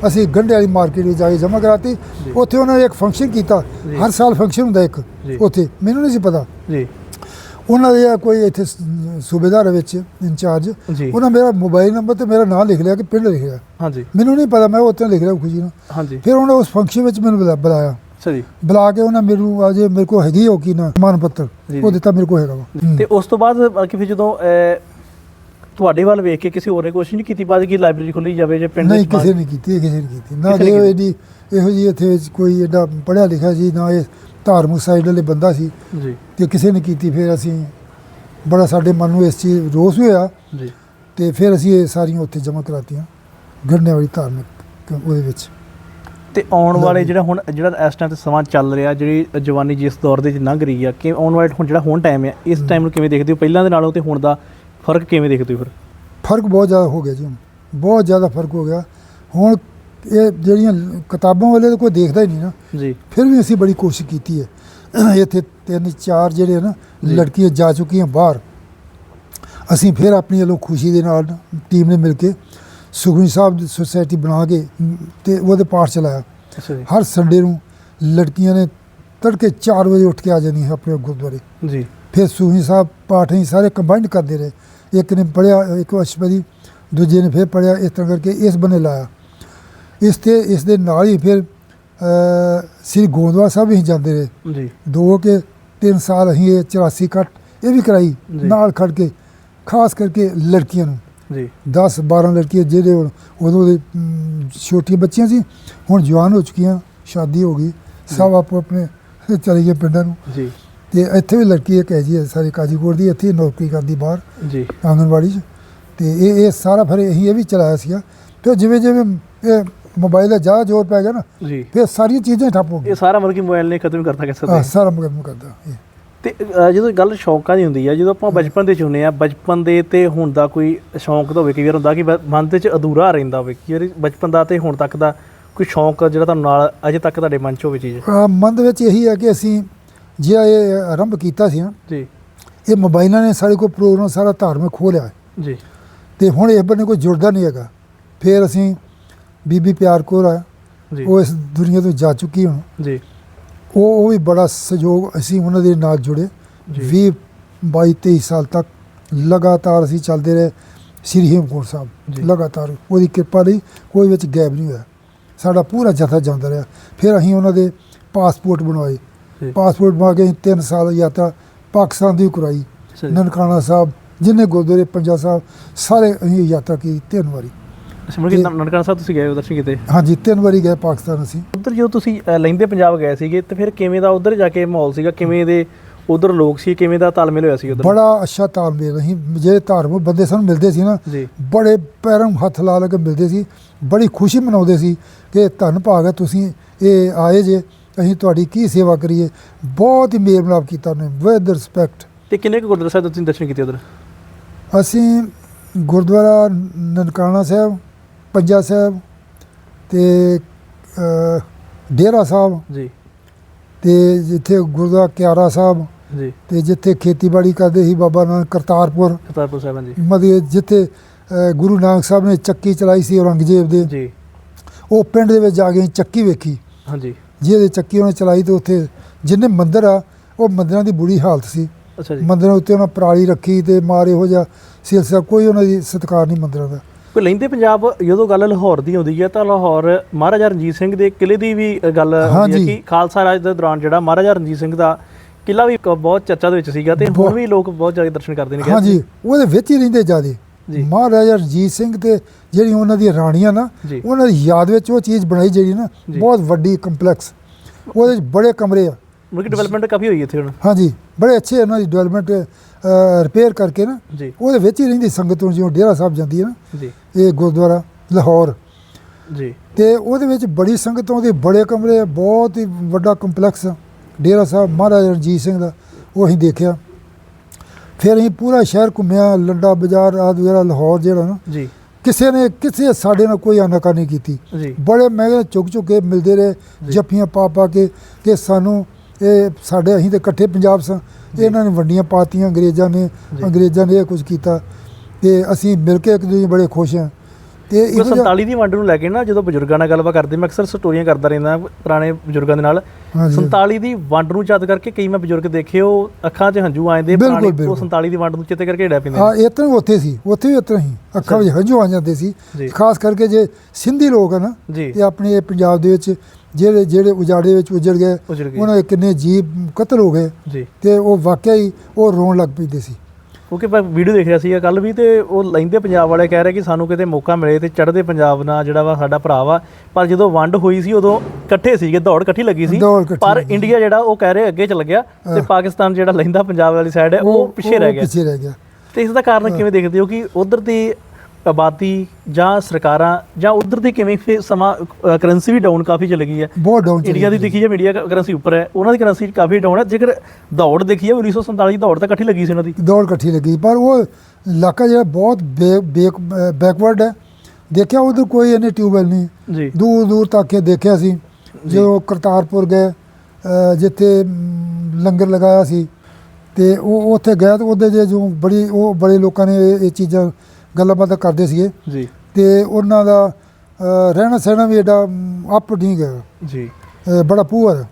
S2: ਅਸੀਂ ਗੰਢੇ ਵਾਲੀ ਮਾਰਕੀਟ ਵਿੱਚ ਜਾ ਕੇ ਜਮ੍ਹਾਂ ਕਰਾਤੀ। ਉੱਥੇ ਉਹਨਾਂ ਨੇ ਇੱਕ ਫੰਕਸ਼ਨ ਕੀਤਾ। ਹਰ ਸਾਲ ਫੰਕਸ਼ਨ ਹੁੰਦਾ ਇੱਕ। ਉੱਥੇ। ਮੈਨੂੰ ਨਹੀਂ ਸੀ ਪਤਾ।
S1: ਜੀ।
S2: ਉਹਨਾਂ ਦੇ ਕੋਈ ਇੱਥੇ ਸੂਬੇਦਾਰ ਵਿੱਚ ਇੰਚਾਰਜ
S1: ਜੀ।
S2: ਉਹਨਾਂ ਮੇਰਾ ਮੋਬਾਈਲ ਨੰਬਰ ਤੇ ਮੇਰਾ ਨਾਮ ਲਿਖ ਲਿਆ ਕਿ ਪਿੰਡ ਲਿਖ ਲਿਆ।
S1: ਹਾਂਜੀ।
S2: ਮੈਨੂੰ ਨਹੀਂ ਪਤਾ ਮੈਂ ਉੱਥੇ ਲਿਖ ਲਿਆ ਖੁਸ਼ੀ ਨਾਲ
S1: ਹਾਂਜੀ।
S2: ਫਿਰ ਉਹਨਾਂ ਉਸ ਫੰਕਸ਼ਨ ਵਿੱਚ ਮੈਨੂੰ ਬੁਲਾ- ਬੁਲਾਇਆ।
S1: ਅੱਛਾ ਜੀ।
S2: ਬੁਲਾ ਕੇ ਉਹਨਾਂ ਮੈਨੂੰ ਅਜੇ ਮੇਰੇ ਕੋਲ ਹੈਗੀ ਕੀ ਨਾ ਮਾਨ ਪੱਤਰ
S1: ਜੀ,
S2: ਉਹ
S1: ਜੀ।
S2: ਦਿੱਤਾ ਮੇਰੇ ਕੋਲ ਹੈਗਾ ਵਾ। ਹੂੰ।
S1: ਤੇ ਉਸ ਤੋਂ ਬਾਅਦ ਬਲਕਿ ਫਿਰ ਜਦੋਂ ਤੁਹਾਡੇ ਵੱਲ ਵੇਖ ਕੇ ਕਿਸੇ ਹੋਰ ਨੇ ਕੋਸ਼ਿਸ਼ ਨਹੀਂ ਕੀਤੀ ਬਾਅਦ ਕਿ ਲਾਇਬ੍ਰੇਰੀ ਖੋਲੀ ਜਾਵੇ ਜੇ ਪਿੰਡ
S2: ਨਹੀਂ
S1: ਵਿੱਚ
S2: ਕਿਸੇ ਨੇ ਕੀਤੀ ਇਹ ਕਿਸੇ ਨੇ ਕੀਤੀ। ਨਾ
S1: ਕਿਸੇ ਨੇ
S2: ਜੇ
S1: ਕੀਤੀ।
S2: ਇਹਦੀ ਇਹੋ ਜੀ ਇੱਥੇ ਵਿੱਚ ਕੋਈ ਐਡਾ ਪੜ੍ਹਿਆ ਲਿਖਿਆ ਸੀ ਨਾ ਇਹ ਧਾਰਮਿਕ ਸਾਈਡ ਵਾਲੇ ਬੰਦਾ ਸੀ
S1: ਜੀ।
S2: ਤੇ ਕਿਸੇ ਨੇ ਕੀਤੀ ਫਿਰ ਅਸੀਂ ਬੜਾ ਸਾਡੇ ਮਨ ਨੂੰ ਇਸ ਚੀਜ਼ ਰੋਸ ਹੋਇਆ।
S1: ਜੀ।
S2: ਤੇ ਫਿਰ ਅਸੀਂ ਇਹ ਸਾਰੀਆਂ ਉੱਥੇ ਜਮ੍ਹਾਂ ਕਰਾਤੀਆਂ ਗੜਨੇ ਵਾਲੀ ਧਾਰਮਿਕ ਉਹਦੇ ਵਿੱਚ।
S1: ਤੇ ਆਉਣ ਵਾਲੇ। ਜਿਹੜਾ ਹੁਣ ਜਿਹੜਾ ਇਸ ਟਾਈਮ ਤੇ ਸਮਾਂ ਚੱਲ ਰਿਹਾ ਜਿਹੜੀ ਜਵਾਨੀ ਜਿਸ ਦੌਰ ਦੇ ਵਿੱਚ ਲੰਘ ਰਹੀ ਆ ਕਿ ਆਉਣ ਵਾਲੇ ਹੁਣ ਜਿਹੜਾ ਹੁਣ ਟਾਈਮ ਆ ਇਸ ਟਾਈਮ ਨੂੰ ਕਿਵੇਂ ਦੇਖਦੇ ਹੋ? ਪਹਿਲਾਂ ਦੇ ਨਾਲੋਂ ਤੇ ਹੁਣ ਦਾ ਫ਼ਰਕ ਕਿਵੇਂ ਦੇਖਦੇ ਹੋ ਫਿਰ?
S2: ਫ਼ਰਕ ਬਹੁਤ ਜ਼ਿਆਦਾ ਹੋ ਗਿਆ ਜੀ ਹੁਣ। ਬਹੁਤ ਜ਼ਿਆਦਾ ਫ਼ਰਕ ਹੋ ਗਿਆ। ਹੁਣ ਇਹ ਜਿਹੜੀਆਂ ਕਿਤਾਬਾਂ ਵਾਲੇ ਤਾਂ ਕੋਈ ਦੇਖਦਾ ਹੀ ਨਹੀਂ ਨਾ।
S1: ਜੀ।
S2: ਫਿਰ ਵੀ ਅਸੀਂ ਬੜੀ ਕੋਸ਼ਿਸ਼ ਕੀਤੀ ਹੈ। ਇੱਥੇ ਤਿੰਨ ਚਾਰ ਜਿਹੜੇ ਨਾ। ਲੜਕੀਆਂ ਜਾ ਚੁੱਕੀਆਂ ਬਾਹਰ। ਅਸੀਂ ਫਿਰ ਆਪਣੀ ਵੱਲੋਂ ਖੁਸ਼ੀ ਦੇ ਨਾਲ ਟੀਮ ਨੇ ਮਿਲ ਕੇ ਸੁਖਮਨੀ ਸਾਹਿਬ ਦੀ ਸੁਸਾਇਟੀ ਬਣਾ ਕੇ ਤੇ ਉਹਦੇ ਪਾਠ ਚਲਾਇਆ। ਹਰ ਸੰਡੇ ਨੂੰ ਲੜਕੀਆਂ ਨੇ ਤੜਕੇ 4 ਵਜੇ ਉੱਠ ਕੇ ਆ ਜਾਂਦੀਆਂ ਆਪਣੇ ਗੁਰਦੁਆਰੇ।
S1: ਜੀ।
S2: ਫਿਰ ਸੁਖਮਨੀ ਸਾਹਿਬ ਪਾਠ ਅਸੀਂ ਸਾਰੇ ਕੰਬਾਈਨ ਕਰਦੇ ਰਹੇ। ਇੱਕ ਨੇ ਪੜਿਆ ਇੱਕ ਅਸ਼ਪਦੀ ਦੂਜੇ ਨੇ ਫਿਰ ਪੜਿਆ ਇਸ ਤਰ੍ਹਾਂ ਕਰਕੇ ਇਸ ਬੰਨੇ ਲਾਇਆ। ਇਸ ਤੇ ਇਸ ਦੇ ਨਾਲ ਹੀ ਫਿਰ ਸ੍ਰੀ ਗੋਦਵਾ ਸਾਹਿਬ ਵੀ ਜਾਂਦੇ ਰਹੇ।
S1: ਜੀ।
S2: ਦੋ ਕੇ ਤਿੰਨ ਸਾਲ ਅਸੀਂ ਇਹ 84 ਕੱਟ ਇਹ ਵੀ ਕਰਾਈ। ਨਾਲ ਖੜ ਕੇ ਖਾਸ ਕਰਕੇ ਲੜਕੀਆਂ ਨੂੰ।
S1: ਜੀ।
S2: 10 12 ਲੜਕੀਆਂ ਜਿਹੜੇ ਉਦੋਂ ਦੇ ਛੋਟੀਆਂ ਬੱਚੀਆਂ ਸੀ ਹੁਣ ਜਵਾਨ ਹੋ ਚੁੱਕੀਆਂ ਸ਼ਾਦੀ ਹੋ ਗਈ ਸਭ ਆਪੋ ਆਪਣੇ ਚਲੇ ਗਏ ਪਿੰਡਾਂ ਨੂੰ।
S1: ਜੀ।
S2: ਤੇ ਇੱਥੇ ਵੀ ਲੜਕੀ ਇੱਕ ਹੈ ਜੀ ਇਹ ਸਾਰੀ ਕਾਜੀਕੋਟ ਦੀ ਇੱਥੇ ਨੌਕਰੀ ਕਰਦੀ ਬਾਹਰ
S1: ਜੀ।
S2: ਆਂਗਨਵਾੜੀ 'ਚ। ਤੇ ਇਹ ਇਹ ਸਾਰਾ ਫਿਰ ਅਸੀਂ ਇਹ ਵੀ ਚਲਾਇਆ ਸੀਗਾ। ਤੇ ਜਿਵੇਂ ਜਿਵੇਂ ਇਹ ਮੋਬਾਈਲ ਦਾ ਜ਼ਿਆਦਾ ਜ਼ੋਰ ਪੈ ਗਿਆ ਨਾ
S1: ਜੀ।
S2: ਫਿਰ ਸਾਰੀਆਂ ਚੀਜ਼ਾਂ ਹੀ ਠੱਪ ਹੋ
S1: ਇਹ
S2: ਗਈਆਂ
S1: ਸਾਰਾ ਮਤਲਬ ਕਿ ਮੋਬਾਈਲ ਨੇ ਖਤਮ ਕਰ ਦਿੱਤਾ
S2: ਆਹ,
S1: ਕਿਸੇ
S2: ਸਾਰਾ ਮਗਮ ਕਰਦਾ ਇਹ।
S1: ਤੇ ਅ, ਜਦੋਂ ਗੱਲ ਸ਼ੌਂਕਾਂ ਦੀ ਹੁੰਦੀ ਆ ਜਦੋਂ ਆਪਾਂ ਬਚਪਨ ਦੇ ਚ ਹੁੰਨੇ ਆ ਬਚਪਨ ਦੇ ਤੇ ਹੁਣ ਦਾ ਕੋਈ ਸ਼ੌਂਕ ਤਾਂ ਹੋਵੇ ਕਈ ਵਾਰ ਹੁੰਦਾ ਕਿ ਬ- ਮਨ ਦੇ ਚ ਅਧੂਰਾ ਰਹਿੰਦਾ ਹੋਵੇ ਕਿ ਵਾਰੀ ਬਚਪਨ ਦਾ ਤੇ ਹੁਣ ਤੱਕ ਦਾ ਕੋਈ ਸ਼ੌਂਕ ਜਿਹੜਾ ਤੁਹਾਨੂੰ ਨਾਲ ਅਜੇ ਤੱਕ ਤੁਹਾਡੇ ਮਨ ਚ ਹੋਵੇ ਚੀਜ਼।
S2: ਅਹ ਮਨ ਦੇ ਵਿੱਚ ਇਹੀ ਹੈ ਕਿ ਅਸੀਂ ਜੇ ਇਹ ਆਰੰਭ ਕੀਤਾ ਸੀ ਨਾ
S1: ਜੀ।
S2: ਇਹ ਮੋਬਾਈਲਾਂ ਨੇ ਸਾਡੇ ਕੋਲ ਪ੍ਰੋਗਰਾਮ ਸਾਰਾ ਧਾਰਮਿਕ ਖੋਹ ਲਿਆ। ਹੈ
S1: ਜੀ।
S2: ਤੇ ਹੁਣ ਇਸ ਬੰਨੇ ਕੋਈ ਜੁੜਦਾ ਨਹੀਂ ਹੈਗਾ। ਫਿਰ ਅਸੀਂ ਬੀਬੀ ਪਿਆਰ ਕੌਰ ਆ
S1: ਜੀ।
S2: ਉਹ ਇਸ ਦੁਨੀਆ ਤੋਂ ਜਾ ਚੁੱਕੀ ਹੁਣ।
S1: ਜੀ।
S2: ਉਹ ਉਹ ਵੀ ਬੜਾ ਸਹਿਯੋਗ ਅਸੀਂ ਉਹਨਾਂ ਦੇ ਨਾਲ ਜੁੜੇ।
S1: ਜੀ।
S2: 20 22 23 ਸਾਲ ਤੱਕ ਲਗਾਤਾਰ ਅਸੀਂ ਚੱਲਦੇ ਰਹੇ ਸ੍ਰੀ ਹੇਮਕੁੰਟ। ਸਾਹਿਬ। ਲਗਾਤਾਰ ਉਹਦੀ ਕਿਰਪਾ ਲਈ ਕੋਈ ਵਿੱਚ ਗੈਪ ਨਹੀਂ ਹੋਇਆ। ਸਾਡਾ ਪੂਰਾ ਜਥਾ ਜਾਂਦਾ ਰਿਹਾ। ਫਿਰ ਅਸੀਂ ਉਹਨਾਂ ਦੇ ਪਾਸਪੋਰਟ ਬਣਵਾਏ। ਪਾਸਪੋਰਟ ਬਣਾ ਕੇ 3 ਸਾਲ ਯਾਤਰਾ ਪਾਕਿਸਤਾਨ ਦੀ ਕਰਾਈ। ਨਨਕਾਣਾ ਸਾਹਿਬ ਜਿੰਨੇ ਗੁਰਦੁਆਰੇ ਪੰਜਾ ਸਾਹਿਬ ਸਾਰੇ ਅਸੀਂ ਯਾਤਰਾ ਕੀਤੀ ਤਿੰਨ ਵਾਰੀ।
S1: ਮਤਲਬ ਕਿ ਨਨਕਾਣਾ ਸਾਹਿਬ ਤੁਸੀਂ ਗਏ ਹੋ ਦਰਸ਼ਨ ਕੀਤੇ?
S2: ਹਾਂਜੀ ਤਿੰਨ ਵਾਰੀ ਗਏ ਪਾਕਿਸਤਾਨ ਅਸੀਂ।
S1: ਉਧਰ ਜਦੋਂ ਤੁਸੀਂ ਅ, ਲਹਿੰਦੇ ਪੰਜਾਬ ਗਏ ਸੀਗੇ ਤੇ ਫਿਰ ਕਿਵੇਂ ਦਾ ਉਧਰ ਜਾ ਕੇ ਮਾਹੌਲ ਸੀਗਾ? ਕਿਵੇਂ ਦੇ ਉਧਰ ਲੋਕ ਸੀ? ਕਿਵੇਂ ਦਾ ਤਾਲਮੇਲ ਹੋਇਆ ਸੀ ਉਧਰ?
S2: ਬੜਾ ਅੱਛਾ ਤਾਲਮੇਲ ਅਸੀਂ ਜਿਹੜੇ ਧਾਰਮਿਕ ਬੰਦੇ ਸਾਨੂੰ ਮਿਲਦੇ ਸੀ ਨਾ
S1: ਜੀ।
S2: ਬੜੇ ਪੈਰਾਂ ਨੂੰ ਹੱਥ ਲਾ ਲਾ ਕੇ ਮਿਲਦੇ ਸੀ। ਬੜੀ ਖੁਸ਼ੀ ਮਨਾਉਂਦੇ ਸੀ ਕਿ ਧੰਨ ਭਾਗ ਹੈ ਤੁਸੀਂ ਇਹ ਆਏ ਜੇ ਅਸੀਂ ਤੁਹਾਡੀ ਕੀ ਸੇਵਾ ਕਰੀਏ। ਬਹੁਤ ਹੀ ਮੇਲ ਮਿਲਾਪ ਕੀਤਾ ਉਹਨੇ ਵਿਦ ਰਿਸਪੈਕਟ
S1: ਤੇ ਕਿੰਨੇ ਕੁ ਗੁਰਦੁਆਰਾ ਸਾਹਿਬ ਦੇ ਤੁਸੀਂ ਦਰਸ਼ਨ ਕੀਤੇ ਉਧਰ?
S2: ਅਸੀਂ ਗੁਰਦੁਆਰਾ ਨਨਕਾਣਾ ਸਾਹਿਬ ਪੰਜਾ ਸਾਹਿਬ ਤੇ ਅ, ਡੇਰਾ ਸਾਹਿਬ
S1: ਜੀ।
S2: ਤੇ ਜਿੱਥੇ ਗੁਰਦੁਆਰਾ ਕਿਆਰਾ ਸਾਹਿਬ
S1: ਜੀ।
S2: ਤੇ ਜਿੱਥੇ ਖੇਤੀਬਾੜੀ ਕਰਦੇ ਸੀ ਬਾਬਾ ਨਾਨਕ ਕਰਤਾਰਪੁਰ।
S1: ਕਰਤਾਰਪੁਰ ਸਾਹਿਬ ਜੀ
S2: ਮਤਲਬ ਜਿੱਥੇ ਅ, ਗੁਰੂ ਨਾਨਕ ਸਾਹਿਬ ਨੇ ਚੱਕੀ ਚਲਾਈ ਸੀ ਔਰੰਗਜ਼ੇਬ ਦੇ।
S1: ਜੀ।
S2: ਉਹ ਪਿੰਡ ਦੇ ਵਿੱਚ ਜਾ ਕੇ ਅਸੀਂ ਚੱਕੀ ਵੇਖੀ।
S1: ਹਾਂਜੀ।
S2: ਜਿਹਦੇ ਚੱਕੀ ਉਹਨੇ ਚਲਾਈ ਤੇ ਉੱਥੇ ਜਿੰਨੇ ਮੰਦਿਰ ਆ ਉਹ ਮੰਦਿਰਾਂ ਦੀ ਬੁਰੀ ਹਾਲਤ ਸੀ।
S1: ਅੱਛਾ ਜੀ।
S2: ਮੰਦਿਰਾਂ ਉੱਤੇ ਉਹਨਾਂ ਪਰਾਲੀ ਰੱਖੀ ਤੇ ਮਾਰੇ ਹੋ ਜਾ ਸਿਲਸਿਲਾ ਕੋਈ ਉਹਨਾਂ ਦੀ ਸਤਿਕਾਰ ਨਹੀਂ ਮੰਦਿਰਾਂ ਦਾ।
S1: ਕੋਈ ਲਹਿੰਦੇ ਪੰਜਾਬ ਜਦੋਂ ਗੱਲ ਲਾਹੌਰ ਦੀ ਆਉਂਦੀ ਹੈ ਤਾਂ ਲਾਹੌਰ ਮਹਾਰਾਜਾ ਰਣਜੀਤ ਸਿੰਘ ਦੇ ਕਿਲੇ ਦੀ ਵੀ ਗੱਲ ਹੁੰਦੀ ਹੈ। ਕਿ ਖਾਲਸਾ ਰਾਜ ਦੇ ਦੌਰਾਨ ਜਿਹੜਾ ਮਹਾਰਾਜਾ ਰਣਜੀਤ ਸਿੰਘ ਦਾ ਕਿਲਾ ਵੀ ਬਹੁਤ ਚਰਚਾ ਦੇ ਵਿੱਚ ਸੀਗਾ ਤੇ ਹੁਣ ਵੀ ਲੋਕ ਬਹੁਤ ਜ਼ਿਆਦਾ ਦਰਸ਼ਨ ਕਰਦੇ ਨੇ
S2: ਹਾਂਜੀ ਉਹਦੇ ਵਿੱਚ ਹੀ ਰਹਿੰਦੇ ਜਿਆਦੇ। ਮਹਾਰਾਜਾ ਰਣਜੀਤ ਸਿੰਘ ਤੇ ਜਿਹੜੀ ਉਹਨਾਂ ਦੀਆਂ ਰਾਣੀਆਂ ਨਾ ਉਹਨਾਂ ਦੀ ਯਾਦ ਵਿੱਚ ਉਹ ਚੀਜ਼ ਬਣਾਈ ਜਿਹੜੀ ਨਾ। ਬਹੁਤ ਵੱਡੀ ਕੰਪਲੈਕਸ ਉਹਦੇ ਵਿੱਚ ਬੜੇ ਕਮਰੇ ਆ
S1: ਮਤਲਬ ਡਿਵੈਲਪਮੈਂਟ ਕਾਫੀ ਹੋਈ ਇੱਥੇ ਹੁਣ
S2: ਹਾਂਜੀ ਬੜੇ ਅੱਛੇ ਉਹਨਾਂ ਦੀ ਡਿਵੈਲਪਮੈਂਟ ਰਿਪੇਅਰ ਕਰਕੇ ਨਾ
S1: ਜੀ।
S2: ਉਹਦੇ ਵਿੱਚ ਹੀ ਰਹਿੰਦੀ ਸੰਗਤ ਨੂੰ ਜਿਉਂ ਡੇਰਾ ਸਾਹਿਬ ਜਾਂਦੀ ਹੈ ਨਾ
S1: ਜੀ।
S2: ਇਹ ਗੁਰਦੁਆਰਾ ਲਾਹੌਰ।
S1: ਜੀ।
S2: ਤੇ ਉਹਦੇ ਵਿੱਚ ਬੜੀ ਸੰਗਤ ਆਉਂਦੀ ਬੜੇ ਕਮਰੇ ਬਹੁਤ ਹੀ ਵੱਡਾ ਕੰਪਲੈਕਸ ਡੇਰਾ ਸਾਹਿਬ ਮਹਾਰਾਜਾ ਰਣਜੀਤ ਸਿੰਘ ਦਾ ਉਹ ਅਸੀਂ ਦੇਖਿਆ। ਫਿਰ ਅਸੀਂ ਪੂਰਾ ਸ਼ਹਿਰ ਘੁੰਮਿਆ ਲੰਡਾ ਬਾਜ਼ਾਰ ਆਦਿ ਵਗੈਰਾ ਲਾਹੌਰ ਜਿਹੜਾ ਨਾ
S1: ਜੀ।
S2: ਕਿਸੇ ਨੇ ਕਿਸੇ ਸਾਡੇ ਨਾਲ ਕੋਈ ਆਨਾਕਾਨੀ ਨਹੀਂ ਕੀਤੀ ਬੜੇ ਮਹਿੰਗੇ ਚੁੱਕ ਚੁੱਕ ਕੇ ਮਿਲਦੇ ਰਹੇ। ਜੱਫੀਆਂ ਪਾ ਪਾ ਕੇ ਕਿ ਸਾਨੂੰ ਇਹ ਸਾਡੇ ਅਸੀਂ ਤੇ ਇਕੱਠੇ ਪੰਜਾਬ ਸਾਂ। ਇਹਨਾਂ ਨੇ ਵੰਡੀਆਂ ਪਾਤੀਆਂ ਅੰਗਰੇਜ਼ਾਂ ਨੇ। ਅੰਗਰੇਜ਼ਾਂ ਨੇ ਇਹ ਕੁਝ ਕੀਤਾ। ਤੇ ਅਸੀਂ ਮਿਲ ਕੇ ਇੱਕ ਦੂਜੇ ਬੜੇ ਖੁਸ਼ ਹਾਂ। ਤੇ
S1: ਇਹ
S2: ਇਹੋ ਜਿਹਾ
S1: 47 ਦੀ ਵੰਡ ਨੂੰ ਲੈ ਕੇ ਨਾ ਜਦੋਂ ਬਜ਼ੁਰਗਾਂ ਨਾਲ ਗੱਲਬਾਤ ਕਰਦੇ ਮੈਂ ਅਕਸਰ ਸਟੋਰੀਆਂ ਕਰਦਾ ਰਹਿੰਦਾ ਪੁਰਾਣੇ ਬਜ਼ੁਰਗਾਂ ਦੇ ਨਾਲ।
S2: ਹਾਂਜੀ।
S1: 47 ਦੀ ਵੰਡ ਨੂੰ ਯਾਦ ਕਰਕੇ ਕਈ ਮੈਂ ਬਜ਼ੁਰਗ ਦੇਖੇ ਉਹ ਅੱਖਾਂ 'ਚ ਹੰਝੂ ਆਉਂਦੇ ਪੁਰਾਣੀ ਉਹ
S2: ਬਿਲਕੁਲ।
S1: 47 ਦੀ ਵੰਡ ਨੂੰ ਚੇਤੇ ਕਰਕੇ ਡਾ ਪਿੰਦੇ
S2: ਹਾਂ ਇਹ ਤਾਂ ਉੱਥੇ ਸੀ ਉੱਥੇ ਵੀ ਉਤਰਾ ਹੀ। ਅੱਖਾਂ ਵਿੱਚ ਹੰਝੂ ਆ ਜਾਂਦੇ ਸੀ। ਖਾਸ ਕਰਕੇ ਜੇ ਸਿੰਧੀ ਲੋਕ ਹਨ ਤੇ ਆਪਣੇ ਪੰਜਾਬ ਦੇ ਵਿੱਚ ਜਿਹੜੇ ਜਿਹੜੇ ਉਜਾੜੇ ਵਿੱਚ ਉਜੜ ਗਏ
S1: ਉਜੜ ਗਏ।
S2: ਉਹਨਾਂ ਦੇ ਕਿੰਨੇ ਜੀਵ ਕਤਲ ਹੋ ਗਏ
S1: ਜੀ।
S2: ਤੇ ਉਹ ਵਾਕਿਆ ਹੀ ਉਹ ਰੋਣ ਲੱਗ ਪੈਂਦੇ ਸੀ।
S1: ਕਿਉਂਕਿ ਮੈਂ ਵੀਡੀਓ ਦੇਖ ਰਿਹਾ ਸੀਗਾ ਕੱਲ ਵੀ ਤੇ ਉਹ ਲੈਂਦੇ ਪੰਜਾਬ ਵਾਲੇ ਕਹਿ ਰਹੇ ਕਿ ਸਾਨੂੰ ਕਿਤੇ ਮੌਕਾ ਮਿਲੇ ਤੇ ਚੜ੍ਹਦੇ ਪੰਜਾਬ ਨਾਲ ਜਿਹੜਾ ਵਾ ਸਾਡਾ ਭਰਾ ਵਾ ਪਰ ਜਦੋਂ ਵੰਡ ਹੋਈ ਸੀ ਉਦੋਂ ਇਕੱਠੇ ਸੀਗੇ ਦੌੜ ਇਕੱਠੀ ਲੱਗੀ ਸੀ।
S2: ਦੌੜ ਇਕੱਠੀ
S1: ਪਰ
S2: ਲੱਗੀ।
S1: ਇੰਡੀਆ ਜਿਹੜਾ ਉਹ ਕਹਿ ਰਹੇ ਅੱਗੇ ਚੱਲ ਗਿਆ ਤੇ। ਪਾਕਿਸਤਾਨ ਜਿਹੜਾ ਲੈਂਦਾ ਪੰਜਾਬ ਵਾਲੀ ਸਾਈਡ ਹੈ ਉਹ ਪਿੱਛੇ ਰਹਿ ਗਿਆ।
S2: ਪਿੱਛੇ ਰਹਿ ਗਿਆ।
S1: ਤੇ ਇਸ ਦਾ ਕਾਰਨ ਕਿਵੇਂ ਦੇਖਦੇ ਹੋ ਕਿ ਉਧਰ ਦੀ ਆਬਾਦੀ ਜਾਂ ਸਰਕਾਰਾਂ ਜਾਂ ਉਧਰ ਦੀ ਕਿਵੇਂ ਫਿਰ ਸਮਾਂ ਕਰੰਸੀ ਵੀ ਡਾਊਨ ਕਾਫੀ ਚਲ ਗਈ ਹੈ।
S2: ਬਹੁਤ ਡਾਊਨ
S1: ਇੰਡੀਆ ਦੀ ਦੇਖੀ ਜੇ ਮੀਡੀਆ ਕਰੰਸੀ ਉੱਪਰ ਹੈ ਉਹਨਾਂ ਦੀ ਕਰੰਸੀ ਕਾਫੀ ਡਾਊਨ ਹੈ। ਜੇਕਰ ਦੌੜ ਦੇਖੀਏ 1947 ਦੀ ਦੌੜ ਤਾਂ ਇਕੱਠੀ ਲੱਗੀ ਸੀ ਉਹਨਾਂ ਦੀ।
S2: ਦੌੜ ਇਕੱਠੀ ਲੱਗੀ ਪਰ ਉਹ ਇਲਾਕਾ ਜਿਹੜਾ ਬਹੁਤ ਬੈਕਵਰਡ ਹੈ। ਦੇਖਿਆ ਉਧਰ ਕੋਈ ਇਹਨੇ ਟਿਊਬਵੈਲ ਨਹੀਂ।
S1: ਜੀ।
S2: ਦੂਰ ਦੂਰ ਤੱਕ ਇਹ ਦੇਖਿਆ ਸੀ। ਜਦੋਂ ਕਰਤਾਰਪੁਰ ਗਏ ਅ, ਜਿੱਥੇ ਮ, ਲੰਗਰ ਲਗਾਇਆ ਸੀ ਤੇ ਉਹ ਉੱਥੇ ਗਿਆ ਤੇ ਉਹਦੇ ਜੇ ਜੋ ਬੜੀ ਉਹ ਬੜੇ ਲੋਕਾਂ ਨੇ ਇਹ ਇਹ ਚੀਜ਼ਾਂ ਗੱਲਾਂ ਬਾਤਾਂ ਕਰਦੇ ਸੀਗੇ।
S1: ਜੀ।
S2: ਤੇ ਉਹਨਾਂ ਦਾ ਰਹਿਣਾ ਸਹਿਣਾ ਵੀ ਏਡਾ ਅਪ ਨਹੀਂ ਗਿਆ
S1: ਜੀ।
S2: ਬੜਾ ਪੂਰ
S1: ਸਹੀ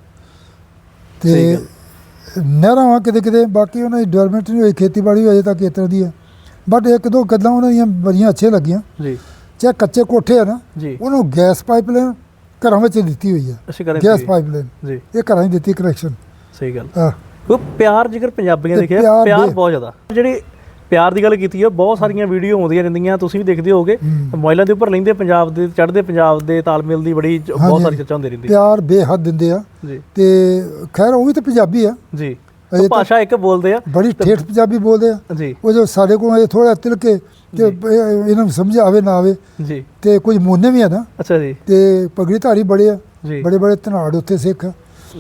S2: ਤੇ
S1: ਗੱਲ।
S2: ਨਹਿਰਾਂ ਵਾ ਕਿਤੇ ਕਿਤੇ ਬਾਕੀ ਉਹਨਾਂ ਦੀ ਡਿਵੈਲਪਮੈਂਟ ਨਹੀਂ ਹੋਈ ਖੇਤੀਬਾੜੀ ਅਜੇ ਤੱਕ ਇਸ ਤਰ੍ਹਾਂ ਦੀ ਹੈ। ਬਟ ਇੱਕ ਦੋ ਗੱਲਾਂ ਉਹਨਾਂ ਦੀਆਂ ਬੜੀਆਂ ਅੱਛੀਆਂ ਲੱਗੀਆਂ।
S1: ਜੀ।
S2: ਚਾਹੇ ਕੱਚੇ ਕੋਠੇ ਆ ਨਾ
S1: ਜੀ।
S2: ਉਹਨੂੰ ਗੈਸ ਪਾਈਪਲਾਈਨ ਘਰਾਂ ਵਿੱਚ ਦਿੱਤੀ ਹੋਈ ਹੈ।
S1: ਅਸੀਂ ਕਰੇ
S2: ਗੈਸ ਪਾਈਪਲਾਈਨ
S1: ਜੀ।
S2: ਇਹ ਘਰਾਂ 'ਚ ਦਿੱਤੀ ਕਨੈਕਸ਼ਨ
S1: ਸਹੀ ਗੱਲ।
S2: ਆ
S1: ਉਹ ਪਿਆਰ ਜਿਗਰ ਪੰਜਾਬੀਆਂ
S2: ਤੇ
S1: ਦੇਖਿਆ
S2: ਪਿਆਰ
S1: ਬਹੁਤ ਜ਼ਿਆਦਾ। ਜਿਹੜੀ ਪਿਆਰ ਦੀ ਗੱਲ ਕੀਤੀ ਹੈ ਬਹੁਤ ਸਾਰੀਆਂ ਵੀਡੀਓ ਆਉਂਦੀਆਂ ਰਹਿੰਦੀਆਂ ਤੁਸੀਂ ਵੀ ਦੇਖਦੇ ਹੋਗੇ। ਮੋਬਾਈਲਾਂ ਦੇ ਉੱਪਰ ਲੈਂਦੇ ਪੰਜਾਬ ਦੇ ਚੜ੍ਹਦੇ ਪੰਜਾਬ ਦੇ ਤਾਲਮੇਲ ਦੀ ਬੜੀ ਬਹੁਤ। ਸਾਰੀ ਚਰਚਾ ਹੁੰਦੀ ਰਹਿੰਦੀ।
S2: ਪਿਆਰ ਬੇਹੱਦ ਦਿੰਦੇ ਆ।
S1: ਜੀ।
S2: ਤੇ ਖੈਰ ਉਹ ਵੀ ਤਾਂ ਪੰਜਾਬੀ ਆ।
S1: ਜੀ। ਭਾਸ਼ਾ ਇੱਕ ਬੋਲਦੇ ਆ।
S2: ਬੜੀ ਠੇਠ ਪੰਜਾਬੀ ਬੋਲਦੇ ਆ।
S1: ਜੀ।
S2: ਉਹ ਜੋ ਸਾਡੇ ਕੋਲ ਇਹ ਥੋੜਾ ਤਿਲਕੇ ਤੇ ਇਹ- ਇਹਨਾਂ ਨੂੰ ਸਮਝ ਆਵੇ ਨਾ ਆਵੇ।
S1: ਜੀ।
S2: ਤੇ ਕੁਝ ਮੋਨੇ ਵੀ ਆ ਨਾ।
S1: ਅੱਛਾ ਜੀ।
S2: ਤੇ ਪਗੜੀ ਧਾਰੀ ਬੜੇ ਆ। ਬੜੇ ਬੜੇ ਧਨਾੜ ਉੱਥੇ ਸਿੱਖ।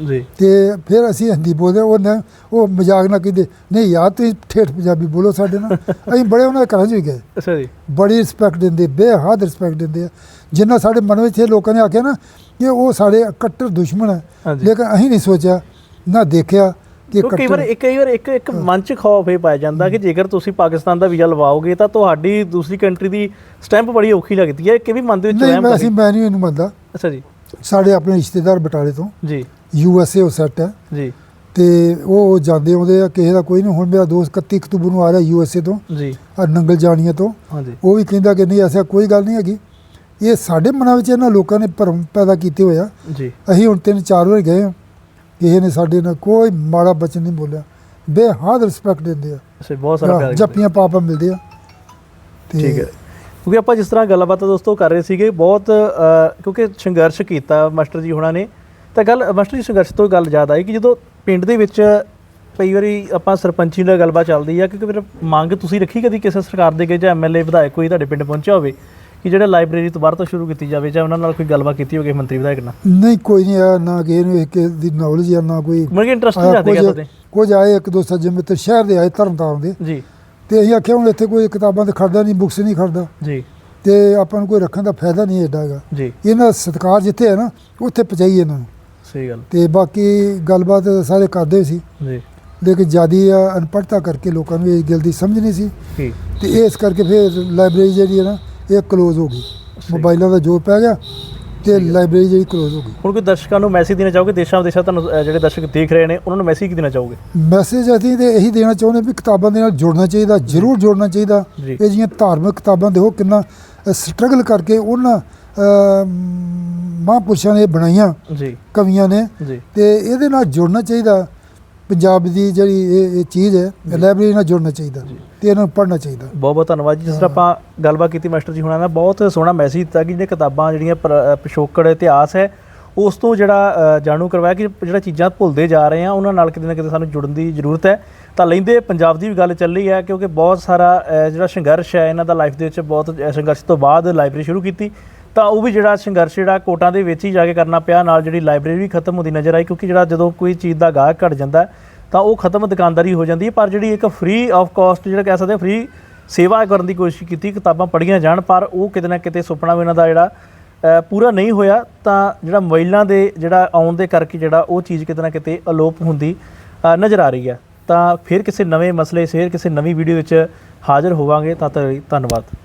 S1: ਜੀ।
S2: ਤੇ ਫਿਰ ਅਸੀਂ ਹਿੰਦੀ ਬੋਲਦੇ ਉਹ ਨਾ ਉਹ ਮਜ਼ਾਕ ਨਾ ਕਹਿੰਦੇ ਨਹੀਂ ਯਾਰ ਤੁਸੀਂ ਠੇਠ ਪੰਜਾਬੀ ਬੋਲੋ ਸਾਡੇ ਨਾਲ। ਅਸੀਂ ਬੜੇ ਉਹਨਾਂ ਦੇ ਘਰਾਂ 'ਚ ਵੀ ਗਏ।
S1: ਅੱਛਾ ਜੀ।
S2: ਬੜੀ ਰਿਸਪੈਕਟ ਦਿੰਦੇ ਬੇਹੱਦ ਰਿਸਪੈਕਟ ਦਿੰਦੇ ਆ। ਜਿੰਨਾ ਸਾਡੇ ਮਨ ਵਿੱਚ ਇਹ ਲੋਕਾਂ ਨੇ ਆਖਿਆ ਨਾ ਕਿ ਉਹ ਸਾਡੇ ਕੱਟਰ ਦੁਸ਼ਮਣ ਹੈ ਲੇਕਿਨ ਅਸੀਂ ਨਹੀਂ ਸੋਚਿਆ ਨਾ ਦੇਖਿਆ ਕਿ
S1: ਕਈ ਵਾਰ ਇੱਕ ਕਈ ਵਾਰ ਇੱਕ ਇੱਕ ਮਨ ਚ ਖੌਫ ਇਹ ਪਾਇਆ ਜਾਂਦਾ ਕਿ ਜੇਕਰ ਤੁਸੀਂ ਪਾਕਿਸਤਾਨ ਦਾ ਵੀਜ਼ਾ ਲਵਾਓਗੇ ਤਾਂ ਤੁਹਾਡੀ ਦੂਸਰੀ ਕੰਟਰੀ ਦੀ ਸਟੈਂਪ ਬੜੀ ਔਖੀ ਲੱਗਦੀ ਹੈ ਕਿ ਵੀ ਮਨ ਦੇ ਵਿੱਚ
S2: ਨਹੀਂ ਮੈਂ ਅਸੀਂ। ਮੈਂ ਨਹੀਂ ਇਹਨੂੰ ਮੰਨਦਾ।
S1: ਅੱਛਾ ਜੀ।
S2: ਸਾਡੇ ਆਪਣੇ ਰਿਸ਼ਤੇਦਾਰ ਬਟਾਲੇ ਤੋਂ।
S1: ਜੀ।
S2: ਯੂ ਐਸ ਏ ਉਹ ਸੈੱਟ ਹੈ।
S1: ਜੀ।
S2: ਤੇ ਉਹ ਜਾਂਦੇ ਆਉਂਦੇ ਆ ਕਿਸੇ ਦਾ ਕੋਈ ਨਹੀਂ ਹੁਣ ਮੇਰਾ ਦੋਸਤ 31 ਅਕਤੂਬਰ ਨੂੰ ਆ ਰਿਹਾ ਯੂ ਐਸ ਏ ਤੋਂ
S1: ਜੀ।
S2: ਆ ਨੰਗਲ ਜਾਣੀਆਂ ਤੋਂ।
S1: ਹਾਂਜੀ।
S2: ਉਹ ਵੀ ਕਹਿੰਦਾ ਕਿ ਨਹੀਂ ਐਸਾ ਕੋਈ ਗੱਲ ਨਹੀਂ ਹੈਗੀ। ਇਹ ਸਾਡੇ ਮਨਾਂ ਵਿੱਚ ਇਹਨਾਂ ਲੋਕਾਂ ਨੇ ਭਰਮ ਪੈਦਾ ਕੀਤੇ ਹੋਇਆ
S1: ਜੀ।
S2: ਅਸੀਂ ਹੁਣ ਤਿੰਨ ਚਾਰ ਵਾਰ ਗਏ ਹਾਂ। ਕਿਸੇ ਨੇ ਸਾਡੇ ਨਾਲ ਕੋਈ ਮਾੜਾ ਬਚਨ ਨਹੀਂ ਬੋਲਿਆ। ਬੇਹੱਦ ਰਿਸਪੈਕਟ ਦਿੰਦੇ ਆ।
S1: ਅੱਛਾ ਬਹੁਤ ਸਾਰਾ ਪਿਆਰ।
S2: ਜੱਪੀਆਂ ਪਾਪਾ ਮਿਲਦੇ ਆ।
S1: ਠੀਕ ਹੈ। ਕਿਉਂਕਿ ਆਪਾਂ ਜਿਸ ਤਰ੍ਹਾਂ ਗੱਲਬਾਤ ਦੋਸਤੋ ਕਰ ਰਹੇ ਸੀਗੇ। ਬਹੁਤ ਕਿਉਂਕਿ ਸੰਘਰਸ਼ ਕੀਤਾ ਮਾਸਟਰ ਜੀ ਹੁਣਾਂ ਨੇ। ਤਾਂ ਗੱਲ ਮਾਸਟਰ ਜੀ ਸੰਘਰਸ਼ ਤੋਂ ਗੱਲ ਯਾਦ ਆਈ ਕਿ ਜਦੋਂ ਪਿੰਡ ਦੇ ਵਿੱਚ ਕਈ ਵਾਰੀ ਆਪਾਂ ਸਰਪੰਚੀ ਨਾਲ ਗੱਲਬਾਤ ਚੱਲਦੀ ਆ ਕਿਉਂਕਿ ਫਿਰ ਮੰਗ ਤੁਸੀਂ ਰੱਖੀ ਕਦੀ ਕਿਸੇ ਸਰਕਾਰ ਦੇ ਕੇ ਜਾਂ ਐਮਐਲਏ ਵਿਧਾਇਕ ਕੋਈ ਤੁਹਾਡੇ ਪਿੰਡ ਪਹੁੰਚਿਆ ਹੋਵੇ ਕਿ ਜਿਹੜਾ ਲਾਇਬ੍ਰੇਰੀ ਦੁਬਾਰਾ ਤੋਂ ਸ਼ੁਰੂ ਕੀਤੀ ਜਾਵੇ ਜਾਂ ਉਹਨਾਂ ਨਾਲ ਕੋਈ ਗੱਲਬਾਤ ਕੀਤੀ ਹੋਵੇ ਮੰਤਰੀ ਵਿਧਾਇਕ ਨਾਲ?
S2: ਨਹੀਂ ਕੋਈ ਨਹੀਂ ਆਇਆ ਨਾ ਕਿਸੇ ਨੂੰ ਕਿਸੇ ਦੀ ਨੌਲੇਜ ਆ ਨਾ ਕੋਈ
S1: ਮਨ ਕੇ ਇੰਟਰਸਟ ਨਹੀਂ ਰੱਖਦੇ ਸਕਦੇ
S2: ਕੁਝ ਆਏ ਇੱਕ ਦੋ ਸੱਜਣ ਮਿੱਤਰ ਸ਼ਹਿਰ ਦੇ ਆਏ ਤਰਨਤਾਰਨ ਦੇ।
S1: ਜੀ।
S2: ਤੇ ਅਸੀਂ ਆਖਿਆ ਹੁਣ ਇੱਥੇ ਕੋਈ ਕਿਤਾਬਾਂ ਤੇ ਖੜਦਾ ਨਹੀਂ ਬੁੱਕਸ ਨਹੀਂ ਖੜਦਾ।
S1: ਜੀ।
S2: ਤੇ ਆਪਾਂ ਨੂੰ ਕੋਈ ਰੱਖਣ ਦਾ ਫਾਇਦਾ ਨਹੀਂ ਹੈਗਾ।
S1: ਜੀ।
S2: ਇਹਨਾਂ ਸਤਿਕਾਰ ਜਿੱਥੇ ਹੈ ਨਾ ਉੱਥੇ ਪਹੁੰਚਾਈਏ ਇਹਨਾਂ ਨੂੰ।
S1: ਸਹੀ ਗੱਲ।
S2: ਤੇ ਬਾਕੀ ਗੱਲਬਾਤ ਸਾਰੇ ਕਰਦੇ ਸੀ।
S1: ਜੀ।
S2: ਲੇਕਿਨ ਜਿਆਦੀ ਅਨਪੜ੍ਹਤਾ ਕਰਕੇ ਲੋਕਾਂ ਨੂੰ ਇਹ ਗੱਲ ਦੀ ਸਮਝ ਨਹੀਂ ਸੀ।
S1: ਠੀਕ।
S2: ਤੇ ਇਸ ਕਰਕੇ ਫਿਰ ਲਾਇਬ੍ਰੇਰੀ ਜਿਹੜੀ ਹੈ ਨਾ ਇਹ ਕਲੋਜ਼ ਹੋ ਗਈ। ਮੋਬਾਈਲਾਂ ਦਾ ਜੋਰ ਪੈ ਗਿਆ ਤੇ ਲਾਇਬ੍ਰੇਰੀ ਜਿਹੜੀ ਕਲੋਜ਼ ਹੋ ਗਈ।
S1: ਹੁਣ ਕੋਈ ਦਰਸ਼ਕਾਂ ਨੂੰ ਮੈਸੇਜ ਦੇਣਾ ਚਾਹੋਗੇ? ਦੇਸ਼ਾਂ ਵਿਦੇਸ਼ਾਂ ਤੁਹਾਨੂੰ ਜਿਹੜੇ ਦਰਸ਼ਕ ਦੇਖ ਰਹੇ ਨੇ ਉਹਨਾਂ ਨੂੰ ਮੈਸੇਜ ਕੀ ਦੇਣਾ ਚਾਹੋਗੇ?
S2: ਮੈਸੇਜ ਅਸੀਂ ਤੇ ਇਹੀ ਦੇਣਾ ਚਾਹੁੰਦੇ ਵੀ ਕਿਤਾਬਾਂ ਦੇ ਨਾਲ ਜੁੜਨਾ ਚਾਹੀਦਾ ਜ਼ਰੂਰ ਜੁੜਨਾ ਚਾਹੀਦਾ। ਇਹ ਜੀਆਂ ਧਾਰਮਿਕ ਕਿਤਾਬਾਂ ਦੇਖੋ ਕਿੰਨਾ ਸਟਰਗਲ ਕਰਕੇ ਉਹਨਾਂ ਮਹਾਂਪੁਰਸ਼ਾਂ ਨੇ ਬਣਾਈਆਂ
S1: ਜੀ।
S2: ਕਵੀਆਂ ਨੇ
S1: ਜੀ।
S2: ਤੇ ਇਹਦੇ ਨਾਲ ਜੁੜਨਾ ਚਾਹੀਦਾ ਪੰਜਾਬ ਦੀ ਜਿਹੜੀ ਇਹ ਇਹ ਚੀਜ਼ ਹੈ ਲਾਇਬ੍ਰੇਰੀ ਨਾਲ ਜੁੜਨਾ ਚਾਹੀਦਾ ਤੇ ਇਹਨਾਂ ਨੂੰ ਪੜ੍ਹਨਾ ਚਾਹੀਦਾ।
S1: ਬਹੁਤ ਬਹੁਤ ਧੰਨਵਾਦ ਜੀ। ਜਿਸ ਤਰ੍ਹਾਂ ਆਪਾਂ ਗੱਲਬਾਤ ਕੀਤੀ ਮਾਸਟਰ ਜੀ ਹੁਣਾਂ ਨਾਲ ਬਹੁਤ ਸੋਹਣਾ ਮੈਸੇਜ ਦਿੱਤਾ ਕਿ ਜਿਹੜੀਆਂ ਕਿਤਾਬਾਂ ਜਿਹੜੀਆਂ ਪਿਛੋਕੜ ਇਤਿਹਾਸ ਹੈ ਉਸ ਤੋਂ ਜਿਹੜਾ ਜਾਣੂ ਕਰਵਾਇਆ ਕਿ ਜਿਹੜਾ ਚੀਜ਼ਾਂ ਭੁੱਲਦੇ ਜਾ ਰਹੇ ਆ ਉਹਨਾਂ ਨਾਲ ਕਿਤੇ ਨਾ ਕਿਤੇ ਸਾਨੂੰ ਜੁੜਨ ਦੀ ਜ਼ਰੂਰਤ ਹੈ। ਤਾਂ ਲੈਂਦੇ ਪੰਜਾਬ ਦੀ ਵੀ ਗੱਲ ਚੱਲੀ ਹੈ ਕਿਉਂਕਿ ਬਹੁਤ ਸਾਰਾ ਜਿਹੜਾ ਸੰਘਰਸ਼ ਹੈ ਇਹਨਾਂ ਦਾ ਲਾਈਫ ਦੇ ਵਿੱਚ ਬਹੁਤ ਸੰਘਰਸ਼ ਤੋਂ ਬਾਅਦ ਲਾਇਬ੍ਰੇਰੀ ਸ਼ੁਰੂ ਕੀਤੀ। ਤਾਂ ਉਹ ਵੀ ਜਿਹੜਾ ਸੰਘਰਸ਼ ਜਿਹੜਾ ਕੋਟਾਂ ਦੇ ਵਿੱਚ ਹੀ ਜਾ ਕੇ ਕਰਨਾ ਪਿਆ, ਨਾਲ ਜਿਹੜੀ ਲਾਇਬ੍ਰੇਰੀ ਵੀ ਖਤਮ ਹੁੰਦੀ ਨਜ਼ਰ ਆਈ, ਕਿਉਂਕਿ ਜਿਹੜਾ ਜਦੋਂ ਕੋਈ ਚੀਜ਼ ਦਾ ਗਾਹਕ ਘਟ ਜਾਂਦਾ, ਤਾਂ ਉਹ ਖਤਮ ਦੁਕਾਨਦਾਰੀ ਹੋ ਜਾਂਦੀ ਹੈ, ਪਰ ਜਿਹੜੀ ਇੱਕ ਫ੍ਰੀ ਆਫ ਕਾਸਟ ਜਿਹੜਾ ਕਹਿ ਸਕਦੇ ਫ੍ਰੀ ਸੇਵਾ ਕਰਨ ਦੀ ਕੋਸ਼ਿਸ਼ ਕੀਤੀ, ਕਿਤਾਬਾਂ ਪੜ੍ਹੀਆਂ ਜਾਣ, ਪਰ ਉਹ ਕਿਤੇ ਨਾ ਕਿਤੇ ਸੁਪਨਾ ਵੀ ਇਹਨਾਂ ਦਾ ਜਿਹੜਾ ਪੂਰਾ ਨਹੀਂ ਹੋਇਆ, ਤਾਂ ਜਿਹੜਾ ਮੋਬਾਈਲਾਂ ਦੇ ਜਿਹੜਾ ਆਉਣ ਦੇ ਕਰਕੇ ਜਿਹੜਾ ਉਹ ਚੀਜ਼ ਕਿਤੇ ਨਾ ਕਿਤੇ ਅਲੋਪ ਹੁੰਦੀ ਨਜ਼ਰ ਆ ਰਹੀ ਹੈ। ਤਾਂ ਫਿਰ ਕਿਸੇ ਨਵੇਂ ਮਸਲੇ, ਫੇਰ ਕਿਸੇ ਨਵੀਂ ਵੀਡੀਓ ਵਿੱਚ ਹਾਜ਼ਰ ਹੋਵਾਂਗੇ ਤਾਂ ਤੱਕ ਧੰਨਵਾਦ।